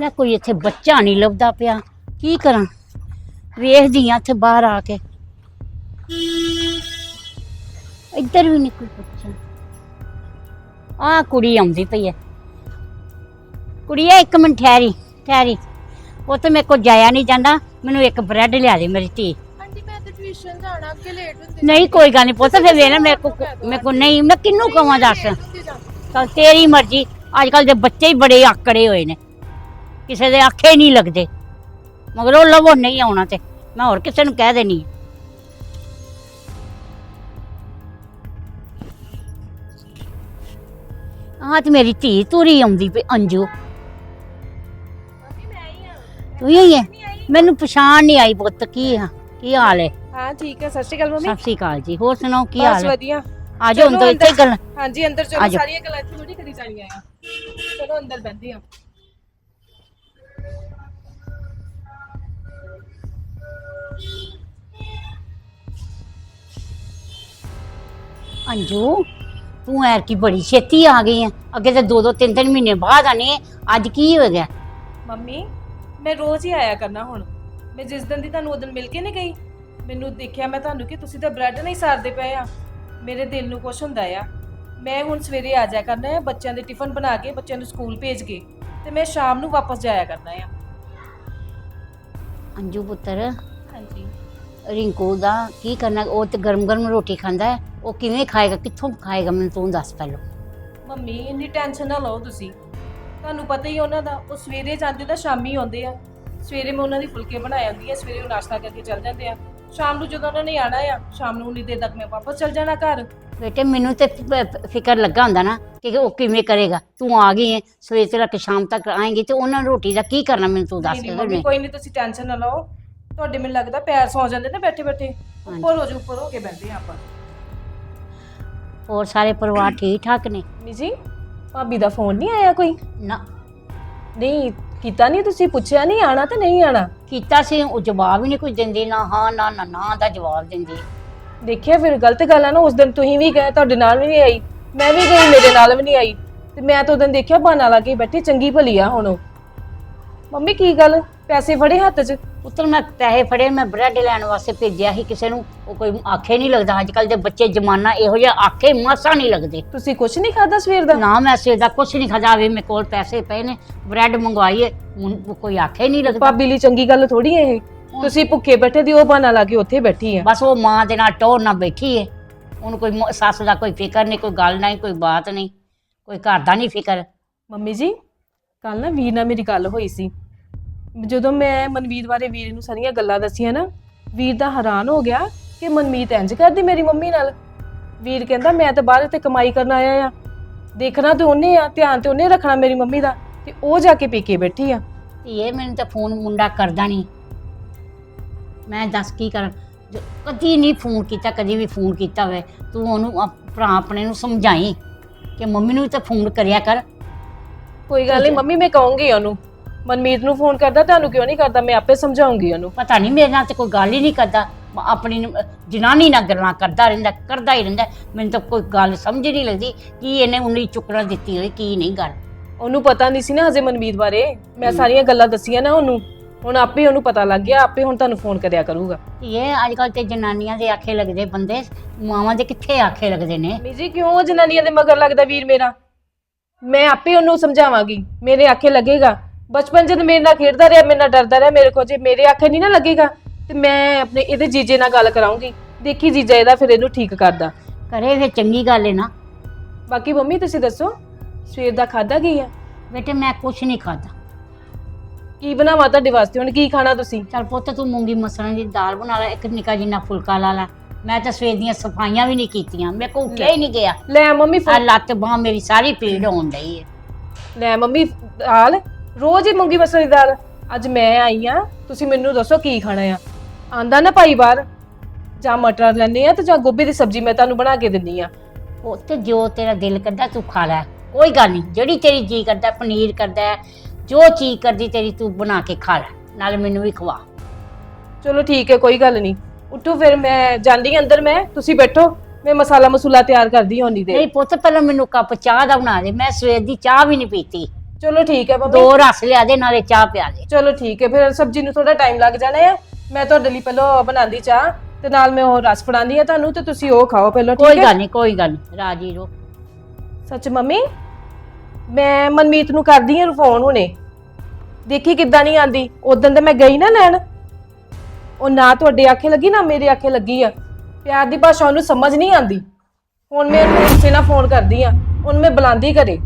ਲੈ, ਕੋਈ ਇੱਥੇ ਬੱਚਾ ਨਹੀਂ ਲੱਭਦਾ ਪਿਆ। ਕੀ ਕਰਾਂ? ਵੇਖਦੀ ਆ ਇੱਥੇ ਬਾਹਰ ਆ ਕੇ। ਇੱਧਰ ਵੀ ਨਹੀਂ ਕੋਈ ਬੱਚਾ। ਆ ਕੁੜੀ ਆਉਂਦੀ ਪਈ ਹੈ। ਕੁੜੀਏ, ਇੱਕ ਮਿੰਟ ਠਹਿਰੀ। ਠਹਿਰੀ। ਤੇ ਮੇਰੇ ਕੋਲ ਜਾਇਆ ਨਹੀਂ ਜਾਂਦਾ। ਮੈਨੂੰ ਇੱਕ ਬ੍ਰੈਡ ਲਿਆ ਦੇ ਮੇਰੀ ਧੀ। ਆਂਟੀ ਮੈਂ ਤਾਂ ਟਿਊਸ਼ਨ ਜਾਣਾ ਅੱਗੇ ਲੇਟ ਹੁੰਦੀ ਨਹੀਂ ਕੋਈ ਗੱਲ ਨਹੀਂ ਪੁੱਤ ਫਿਰ ਵੇਖ ਲੈ ਮੇਰੇ ਕੋ ਮੇਰੇ ਕੋ ਨਹੀਂ ਮੈਂ ਕਿਹਨੂੰ ਕਵਾਂ ਦੱਸ? ਚੱਲ ਤੇਰੀ ਮਰਜ਼ੀ। ਅੱਜ ਕੱਲ ਦੇ ਬੱਚੇ ਹੀ ਬੜੇ ਆਕੜੇ ਹੋਏ ਨੇ। ਕਿਸੇ ਦੇ ਆਖੇ ਨਹੀਂ ਲੱਗਦੇ। ਮਗਰ ਉਹ ਲਵੋ ਨਹੀਂ ਆਉਣਾ ਤੇ। ਮੈਂ ਹੋਰ ਕਿਸੇ ਨੂੰ ਕਹਿ ਦੇਣੀ। ਆਹ ਤੇ ਮੇਰੀ ਧੀ ਤੁਰੀ ਆਉਂਦੀ ਪਈ ਅੰਜੂ। ਤੂੰ ਹੀ ਹੈ? ਮੈਨੂੰ ਪਛਾਣ ਨਹੀਂ ਆਈ ਪੁੱਤ ਕੀ ਆ ਕੀ ਹਾਲ ਹੈ? ਹਾਂ ਠੀਕ ਹੈ ਸਤਿ ਸ਼੍ਰੀ ਅਕਾਲ ਮੰਮੀ। ਸਤਿ ਸ਼੍ਰੀ ਅਕਾਲ ਜੀ ਹੋਰ ਸੁਣਾਓ ਕੀ ਬਸ ਹਾਲ ਹੈ? ਵਧੀਆ। ਆ ਜਾਓ ਅੰਦਰ ਇੱਥੇ ਗੱਲ ਹਾਂਜੀ ਅੰਦਰ ਚਲੋ ਆਜੋ। ਸਾਰੀਆਂ ਗੱਲਾਂ ਇੱਥੇ ਥੋੜੀ ਕਰੀ ਜਾਣੀਆਂ ਆ। ਚਲੋ ਅੰਦਰ ਬੈਠਦੇ ਆ। ਅੰਜੂ ਤੂੰ ਐਰ ਕੀ ਬੜੀ ਛੇਤੀ ਆ ਗਈ ਹੈ। ਅੱਗੇ ਤਾਂ ਦੋ ਦੋ ਤਿੰਨ ਤਿੰਨ ਮਹੀਨੇ ਬਾਅਦ ਆਣੀ ਹੈ। ਅੱਜ ਕੀ ਹੋ ਗਿਆ? ਮੰਮੀ ਮੈਂ ਰੋਜ਼ ਹੀ ਆਇਆ ਕਰਨਾ ਹੁਣ। ਮੈਂ ਜਿਸ ਦਿਨ ਦੀ ਤੁਹਾਨੂੰ ਉਦੋਂ ਮਿਲ ਕੇ ਨਹੀਂ ਗਈ ਮੈਨੂੰ ਦੇਖਿਆ ਮੈਂ ਤੁਹਾਨੂੰ ਕਿ ਤੁਸੀਂ ਤਾਂ ਬ੍ਰੈਡ ਨਹੀਂ ਸਾਰਦੇ ਪਏ ਆ। ਮੇਰੇ ਦਿਲ ਨੂੰ ਕੁਛ ਹੁੰਦਾ ਆ। ਮੈਂ ਹੁਣ ਸਵੇਰੇ ਆ ਜਾਇਆ ਕਰਨਾ ਹੈ ਬੱਚਿਆਂ ਦੇ ਟਿਫਨ ਬਣਾ ਕੇ ਬੱਚਿਆਂ ਨੂੰ ਸਕੂਲ ਭੇਜ ਕੇ ਤੇ ਮੈਂ ਸ਼ਾਮ ਨੂੰ ਵਾਪਸ ਜਾਇਆ ਕਰਨਾ ਆ। ਅੰਜੂ ਪੁੱਤਰ ਹਾਂਜੀ। ਰਿੰਕੂ ਦਾ ਕੀ ਕਰਨਾ ਉਹ ਤੇ ਗਰਮ ਗਰਮ ਰੋਟੀ ਖਾਂਦਾ ਹੈ ਉਹ ਕਿਵੇਂ ਖਾਏਗਾ ਕਿੱਥੋਂ ਖਾਏਗਾ ਮੈਨੂੰ ਤੂੰ ਦੱਸ ਪਹਿਲਾਂ। ਮੰਮੀ ਇੰਨੀ ਟੈਨਸ਼ਨ ਨਾ ਲਓ ਤੁਸੀਂ। ਤੁਹਾਨੂੰ ਪਤਾ ਹੀ ਉਹਨਾਂ ਦਾ ਉਹ ਸਵੇਰੇ ਜਾਂਦੇ ਤਾਂ ਸ਼ਾਮੀ ਆਉਂਦੇ ਆ। ਸਵੇਰੇ ਮੈਂ ਉਹਨਾਂ ਦੀ ਫੁਲਕੇ ਬਣਾਏ ਹੁੰਦੀ ਆ ਸਵੇਰੇ ਉਹ ਨਾਸ਼ਤਾ ਕਰਕੇ ਚੱਲ ਜਾਂਦੇ ਆ। ਸ਼ਾਮ ਨੂੰ ਜਦੋਂ ਉਹਨਾਂ ਨੇ ਆਣਾ ਆ ਸ਼ਾਮ ਨੂੰ ਉਨੀ ਦੇਰ ਤੱਕ ਮੈਂ ਵਾਪਸ ਚੱਲ ਜਾਣਾ ਘਰ। ਬੇਟੇ ਮੈਨੂੰ ਤੇ ਫ- ਫਿਕਰ ਲੱਗਾ ਹੁੰਦਾ ਨਾ ਕਿ ਉਹ ਕਿਵੇਂ ਕਰੇਗਾ। ਤੂੰ ਆ ਗਈ ਹੈ ਸਵੇਰ ਤੋਂ ਲੈ ਕੇ ਸ਼ਾਮ ਤੱਕ ਆਏਂਗੀ ਤੇ ਉਹਨਾਂ ਨੂੰ ਰੋਟੀ ਦਾ ਕੀ ਕਰਨਾ ਮੈਨੂੰ ਤੂੰ ਦੱਸ ਨਹੀਂ, ਨਹੀਂ, ਦੇ ਮੰਮੀ ਕੋਈ ਨਹੀਂ ਤੁਸੀਂ ਟੈਨਸ਼ਨ ਨਾ ਲਓ। ਤੁਹਾਡੇ ਮੈਨੂੰ ਲੱਗਦਾ ਪੈਰ ਸੌ ਜਾਂਦੇ ਨੇ ਬੈਠੇ ਬੈਠੇ ਉੱਪਰ ਹੋ ਜਾ ਉੱਪਰ ਹੋ ਕੇ ਬੈਠਦੇ ਆ ਆਪਾਂ। ਹੋਰ ਸਾਰੇ ਪਰਿਵਾਰ ਠੀਕ ਠਾਕ ਨੇ ਜੀ। ਭਾਬੀ ਦਾ ਫੋਨ ਨਹੀਂ ਆਇਆ ਕੋਈ? ਨਾ। ਨਹੀਂ ਕੀਤਾ ਨਹੀਂ ਤੁਸੀਂ? ਪੁੱਛਿਆ ਨਹੀਂ ਆਣਾ ਤੇ ਨਹੀਂ ਆਣਾ? ਕੀਤਾ ਸੀ ਉਹ ਜਵਾਬ ਹੀ ਨਹੀਂ ਕੋਈ ਦਿੰਦੀ ਨਾ ਹਾਂ ਨਾ ਨਾ ਨਾ ਦਾ ਜਵਾਬ ਦਿੰਦੀ। ਦੇਖਿਆ ਫਿਰ ਗਲਤ ਗੱਲ ਆ ਨਾ ਉਸ ਦਿਨ ਤੁਸੀਂ ਵੀ ਗਏ ਤੁਹਾਡੇ ਨਾਲ ਵੀ ਨਹੀਂ ਆਈ। ਮੈਂ ਵੀ ਗਈ ਮੇਰੇ ਨਾਲ ਵੀ ਨਹੀਂ ਆਈ। ਤੇ ਮੈਂ ਤਾਂ ਉਦੋਂ ਦੇਖਿਆ ਬਹਾਨਾ ਲਾ ਕੇ ਬੈਠੀ ਚੰਗੀ ਭਲੀ ਆ ਹੁਣ ਉਹ। ਮੰਮੀ ਕੀ ਗੱਲ? ਪੈਸੇ ਫੜੇ ਹੱਥ 'ਚ? ਪੁੱਤਰ ਮੈਂ ਪੈਸੇ ਫੜੇ ਮੈਂ ਬ੍ਰੈਡ ਲੈਣ ਵਾਸਤੇ ਭੇਜਿਆ ਸੀ ਕਿਸੇ ਨੂੰ। ਉਹ ਕੋਈ ਆਖੇ ਨਹੀਂ ਲੱਗਦਾ। ਅੱਜ ਕੱਲ ਦੇ ਬੱਚੇ ਜਮਾਨਾ ਇਹੋ ਜਿਹਾ ਆਖੇ ਮਾਸਾ ਨਹੀਂ ਲੱਗਦੇ। ਤੁਸੀਂ ਕੁਝ ਨਹੀਂ ਖਾਦਾ ਸਵੇਰ ਦਾ? ਨਾ ਮੈਂ ਸਵੇਰ ਦਾ ਕੁਛ ਨਹੀਂ ਖਾਦਾ ਵੇ ਮੇਰੇ ਕੋਲ ਪੈਸੇ ਪਏ ਨੇ ਬ੍ਰੈਡ ਮੰਗਵਾਈਏ। ਹੁਣ ਕੋਈ ਆਖੇ ਨਹੀਂ ਲੱਗਦਾ। ਭਾਬੀ ਲਈ ਚੰਗੀ ਗੱਲ ਥੋੜੀ ਇਹ। ਤੁਸੀਂ ਭੁੱਖੇ ਬੈਠੇ ਦੀ ਉਹ ਬਹਾਨਾ ਲਾ ਕੇ ਉੱਥੇ ਬੈਠੀ ਆ। ਬਸ ਉਹ ਮਾਂ ਦੇ ਨਾਲ ਟੋਰ ਨਾਲ ਬੈਠੀ ਏ। ਉਹਨੂੰ ਕੋਈ ਮ- ਸੱਸ ਦਾ ਕੋਈ ਫਿਕਰ ਨਹੀਂ ਕੋਈ ਗੱਲ ਨਹੀਂ ਕੋਈ ਬਾਤ ਨਹੀਂ। ਕੋਈ ਘਰ ਦਾ ਨਹੀਂ ਫਿਕਰ। ਮੰਮੀ ਜੀ ਕੱਲ ਨਾ ਵੀਰ ਨਾਲ ਮੇਰੀ ਗੱਲ ਹੋਈ ਸੀ। ਜਦੋਂ ਮੈਂ ਮਨਵੀਰ ਬਾਰੇ ਵੀਰ ਨੂੰ ਸਾਰੀਆਂ ਗੱਲਾਂ ਦੱਸੀਆਂ ਨਾ ਵੀਰ ਤਾਂ ਹੈਰਾਨ ਹੋ ਗਿਆ ਕਿ ਮਨਮੀਤ ਇੰਜ ਕਰਦੀ ਮੇਰੀ ਮੰਮੀ ਨਾਲ। ਵੀਰ ਕਹਿੰਦਾ ਮੈਂ ਤਾਂ ਬਾਹਰ ਤੇ ਕਮਾਈ ਕਰਨ ਆਇਆ ਆ। ਦੇਖਣਾ ਤੇ ਉਹਨੇ ਆ ਧਿਆਨ ਤੇ ਉਹਨੇ ਰੱਖਣਾ ਮੇਰੀ ਮੰਮੀ ਦਾ ਤੇ ਉਹ ਜਾ ਕੇ ਪੇਕੇ ਬੈਠੀ ਆ। ਇਹ ਮੈਨੂੰ ਤਾਂ ਫੋਨ ਮੁੰਡਾ ਕਰਦਾ ਨਹੀਂ। ਮੈਂ ਦੱਸ ਕੀ ਕਰਾਂ? ਜੋ- ਕਦੀ ਨਹੀਂ ਫੋਨ ਕੀਤਾ ਕਦੀ ਵੀ ਫੋਨ ਕੀਤਾ ਹੋਵੇ। ਤੂੰ ਉਹਨੂੰ ਆਪ- ਭਰਾ ਆਪਣੇ ਨੂੰ ਸਮਝਾਈ ਕਿ ਮੰਮੀ ਨੂੰ ਵੀ ਤਾਂ ਫੋਨ ਕਰਿਆ ਕਰ। ਕੋਈ ਗੱਲ ਨਹੀਂ ਮੰਮੀ ਮੈਂ ਕਹੂੰਗੀ ਉਹਨੂੰ। ਮਨਮੀਤ ਨੂੰ ਫੋਨ ਕਰਦਾ ਤੁਹਾਨੂੰ ਕਿਉਂ ਨਹੀਂ ਕਰਦਾ? ਮੈਂ ਆਪੇ ਸਮਝਾਉਂਗੀ ਉਹਨੂੰ। ਪਤਾ ਨਹੀਂ ਮੇਰੇ ਨਾਲ ਤੇ ਕੋਈ ਗੱਲ ਹੀ ਨਹੀਂ ਕਰਦਾ। ਮ- ਆਪਣੀ ਨੂੰ- ਜਨਾਨੀ ਨਾਲ ਗੱਲਾਂ ਕਰਦਾ ਰਹਿੰਦਾ ਕਰਦਾ ਹੀ ਰਹਿੰਦਾ। ਮੈਨੂੰ ਤਾਂ ਕੋਈ ਗੱਲ ਸਮਝ ਨਹੀਂ ਲੱਗਦੀ ਕੀ ਇਹਨੇ ਉਨੀ ਚੁੱਕਣਾ ਦਿੱਤੀ ਹੋਈ ਕੀ ਨਹੀਂ ਗੱਲ। ਉਹਨੂੰ ਪਤਾ ਨਹੀਂ ਸੀ ਨਾ ਹਜੇ ਮਨਮੀਤ ਬਾਰੇ। ਮੈਂ ਸਾਰੀਆਂ ਗੱਲਾਂ ਦੱਸੀਆਂ ਨਾ ਉਹਨੂੰ। ਹੁਣ ਆਪੇ ਉਹਨੂੰ ਪਤਾ ਲੱਗ ਗਿਆ ਆਪੇ ਹੁਣ ਤੁਹਾਨੂੰ ਫੋਨ ਕਰਿਆ ਕਰੂਗਾ। ਇਹ ਅੱਜ ਕੱਲ ਤੇ ਜਨਾਨੀਆਂ ਦੇ ਆਖੇ ਲੱਗਦੇ ਬੰਦੇ ਮਾਵਾਂ ਦੇ ਕਿੱਥੇ ਆਖੇ ਲੱਗਦੇ ਨੇ? ਮੀ ਜੀ ਕਿਉਂ ਉਹ ਜਨਾਨੀਆਂ ਦੇ ਮਗਰ ਲੱਗਦਾ ਵੀਰ ਮੇਰਾ? ਮੈਂ ਆਪੇ ਉਹਨੂੰ ਸਮਝਾਵਾਂਗੀ। ਮੇਰੇ ਆਖੇ ਲੱਗੇਗਾ। ਬਚਪਨ ਜਦ ਮੇਰੇ ਨਾਲ ਖੇਡਦਾ ਰਿਹਾ ਮੇਰੇ ਨਾਲ ਡਰਦਾ ਰਿਹਾ ਮੇਰੇ ਕੋਲ ਜੇ ਮੇਰੇ ਆਖੇ ਨਹੀਂ ਨਾ ਲੱਗੇਗਾ ਤੇ ਮੈਂ ਆਪਣੇ ਇਹਦੇ ਜੀਜੇ ਨਾਲ ਗੱਲ ਕਰਾਉਂਗੀ। ਦੇਖੀ ਜੀਜਾ ਇਹਦਾ ਫਿਰ ਇਹਨੂੰ ਠੀਕ ਕਰਦਾ। ਕਰੇ ਫਿਰ ਚੰਗੀ ਗੱਲ ਹੈ ਨਾ। ਬਾਕੀ ਮੰਮੀ ਤੁਸੀਂ ਦੱਸੋ ਸਵੇਰ ਦਾ ਖਾਦਾ ਕੀ ਆ? ਬੇਟੇ ਮੈਂ ਕੁਛ ਨਹੀਂ ਖਾਦਾ ਕੀ ਬਣਾਵਾਂ ਤੁਹਾਡੇ ਵਾਸਤੇ? ਹੁਣ ਕੀ ਖਾਣਾ ਤੁਸੀਂ? ਚਲ ਪੁੱਤ ਤੂੰ ਮੂੰਗੀ ਮਸਰਾਂ ਦੀ ਦਾਲ ਬਣਾ ਲੈ ਇੱਕ ਨਿੱਕਾ ਜਿੰਨਾ ਫੁਲਕਾ ਲਾ ਲੈ। ਮੈਂ ਤਾਂ ਸਵੇਰ ਦੀਆਂ ਸਫਾਈਆਂ ਵੀ ਨਹੀਂ ਕੀਤੀਆਂ ਮੇਰੇ ਕੋਲ ਉੱਠਿਆ ਹੀ ਨਹੀਂ ਗਿਆ। ਲੈ ਮੰਮੀ ਆ ਫੁਲ- ਲੱਤ ਬਾਹ ਮੇਰੀ ਸਾਰੀ ਪੀੜ ਹੋਣ ਡਈ ਹੈ ਲੈ ਮੰਮੀ ਦਾਲ? ਰੋਜ਼ ਹੀ ਮੂੰਗੀ ਮਸਰ ਦੀ ਦਾਲ। ਅੱਜ ਮੈਂ ਆਈ ਆ ਤੁਸੀਂ ਮੈਨੂੰ ਦੱਸੋ ਕੀ ਖਾਣਾ ਆ? ਆਂਦਾ ਨਾ ਭਾਈ ਬਾਹਰ। ਜਾਂ ਮਟਰ ਲੈਣੇ ਆ ਤੇ ਜਾਂ ਗੋਭੀ ਦੀ ਸਬਜ਼ੀ ਮੈਂ ਤੁਹਾਨੂੰ ਬਣਾ ਕੇ ਦਿੰਨੀ ਆ। ਉਹ ਤੇ ਜੋ ਤੇਰਾ ਦਿਲ ਕਰਦਾ ਤੂੰ ਖਾ ਲੈ। ਕੋਈ ਗੱਲ ਨਹੀਂ ਜਿਹੜੀ ਤੇਰੀ ਜੀ ਕਰਦਾ ਪਨੀਰ ਕਰਦਾ ਜੋ ਚੀਜ਼ ਕਰਦੀ ਤੇਰੀ ਤੂੰ ਬਣਾ ਕੇ ਖਾ ਲੈ ਨਾਲ ਮੈਨੂੰ ਵੀ ਖਵਾ। ਚਲੋ ਠੀਕ ਹੈ ਕੋਈ ਗੱਲ ਨਹੀਂ ਉੱਠੋ ਫਿਰ ਮੈਂ ਜਾਂਦੀ ਅੰਦਰ ਮੈਂ ਤੁਸੀਂ ਬੈਠੋ। ਮੈਂ ਮਸਾਲਾ ਮਸੂਲਾ ਤਿਆਰ ਕਰਦੀ ਹਾਂ ਉਨੀ ਨਹੀਂ ਪੁੱਤ ਪਹਿਲਾਂ ਮੈਨੂੰ ਕੱਪ ਚਾਹ ਦਾ ਬਣਾ ਦੇ ਮੈਂ ਸਵੇਰ ਦੀ ਚਾਹ ਵੀ ਨਹੀਂ ਪੀਤੀ। ਚਲੋ ਠੀਕ ਹੈ ਮੰਮੀ ਦੋ ਰਸ ਲਿਆ ਦੇ ਨਾਲੇ ਚਾਹ ਪਿਆ ਦੇ। ਚਲੋ ਠੀਕ ਹੈ ਫਿਰ ਸਬਜ਼ੀ ਨੂੰ ਥੋੜਾ ਟਾਈਮ ਲੱਗ ਜਾਣਾ ਹੈ ਮੈਂ ਤੁਹਾਡੇ ਲਈ ਪਹਿਲਾਂ ਬਣਾਉਂਦੀ ਚਾਹ ਤੇ ਨਾਲ ਮੈਂ ਉਹ ਰਸ ਫੜਾਉਂਦੀ ਆ ਤੁਹਾਨੂੰ ਤੇ ਤੁਸੀਂ ਉਹ ਖਾਓ ਪਹਿਲਾਂ ਕੋਈ ਠੀਕ ਹੈ? ਗੱਲ ਨਹੀਂ ਕੋਈ ਗੱਲ ਨਹੀਂ ਰਾਜੀ ਰੋ ਸੱਚ ਮੰਮੀ ਮੈਂ ਮਨਮੀਤ ਨੂੰ ਕਰਦੀ ਹਾਂ ਫੋਨ ਹੁਣੇ। ਦੇਖੀ ਕਿੱਦਾਂ ਨਹੀਂ ਆਂਦੀ ਉਦੋਂ ਤੇ ਮੈਂ ਗਈ ਨਾ ਲੈਣ। ਉਹ ਨਾ ਤੁਹਾਡੇ ਆਖੇ ਲੱਗੀ ਨਾ ਮੇਰੇ ਆਖੇ ਲੱਗੀ ਆ। ਪਿਆਰ ਦੀ ਭਾਸ਼ਾ ਉਹਨੂੰ ਸਮਝ ਨਹੀਂ ਆਂਦੀ। ਹੁਣ ਮੈਂ ਉਹਨੂੰ ਨਾਲ ਫੋਨ ਕਰਦੀ ਆ ਉਹਨੂੰ ਮੈਂ ਬੁਲਾਉਂਦੀ ਘਰੇ।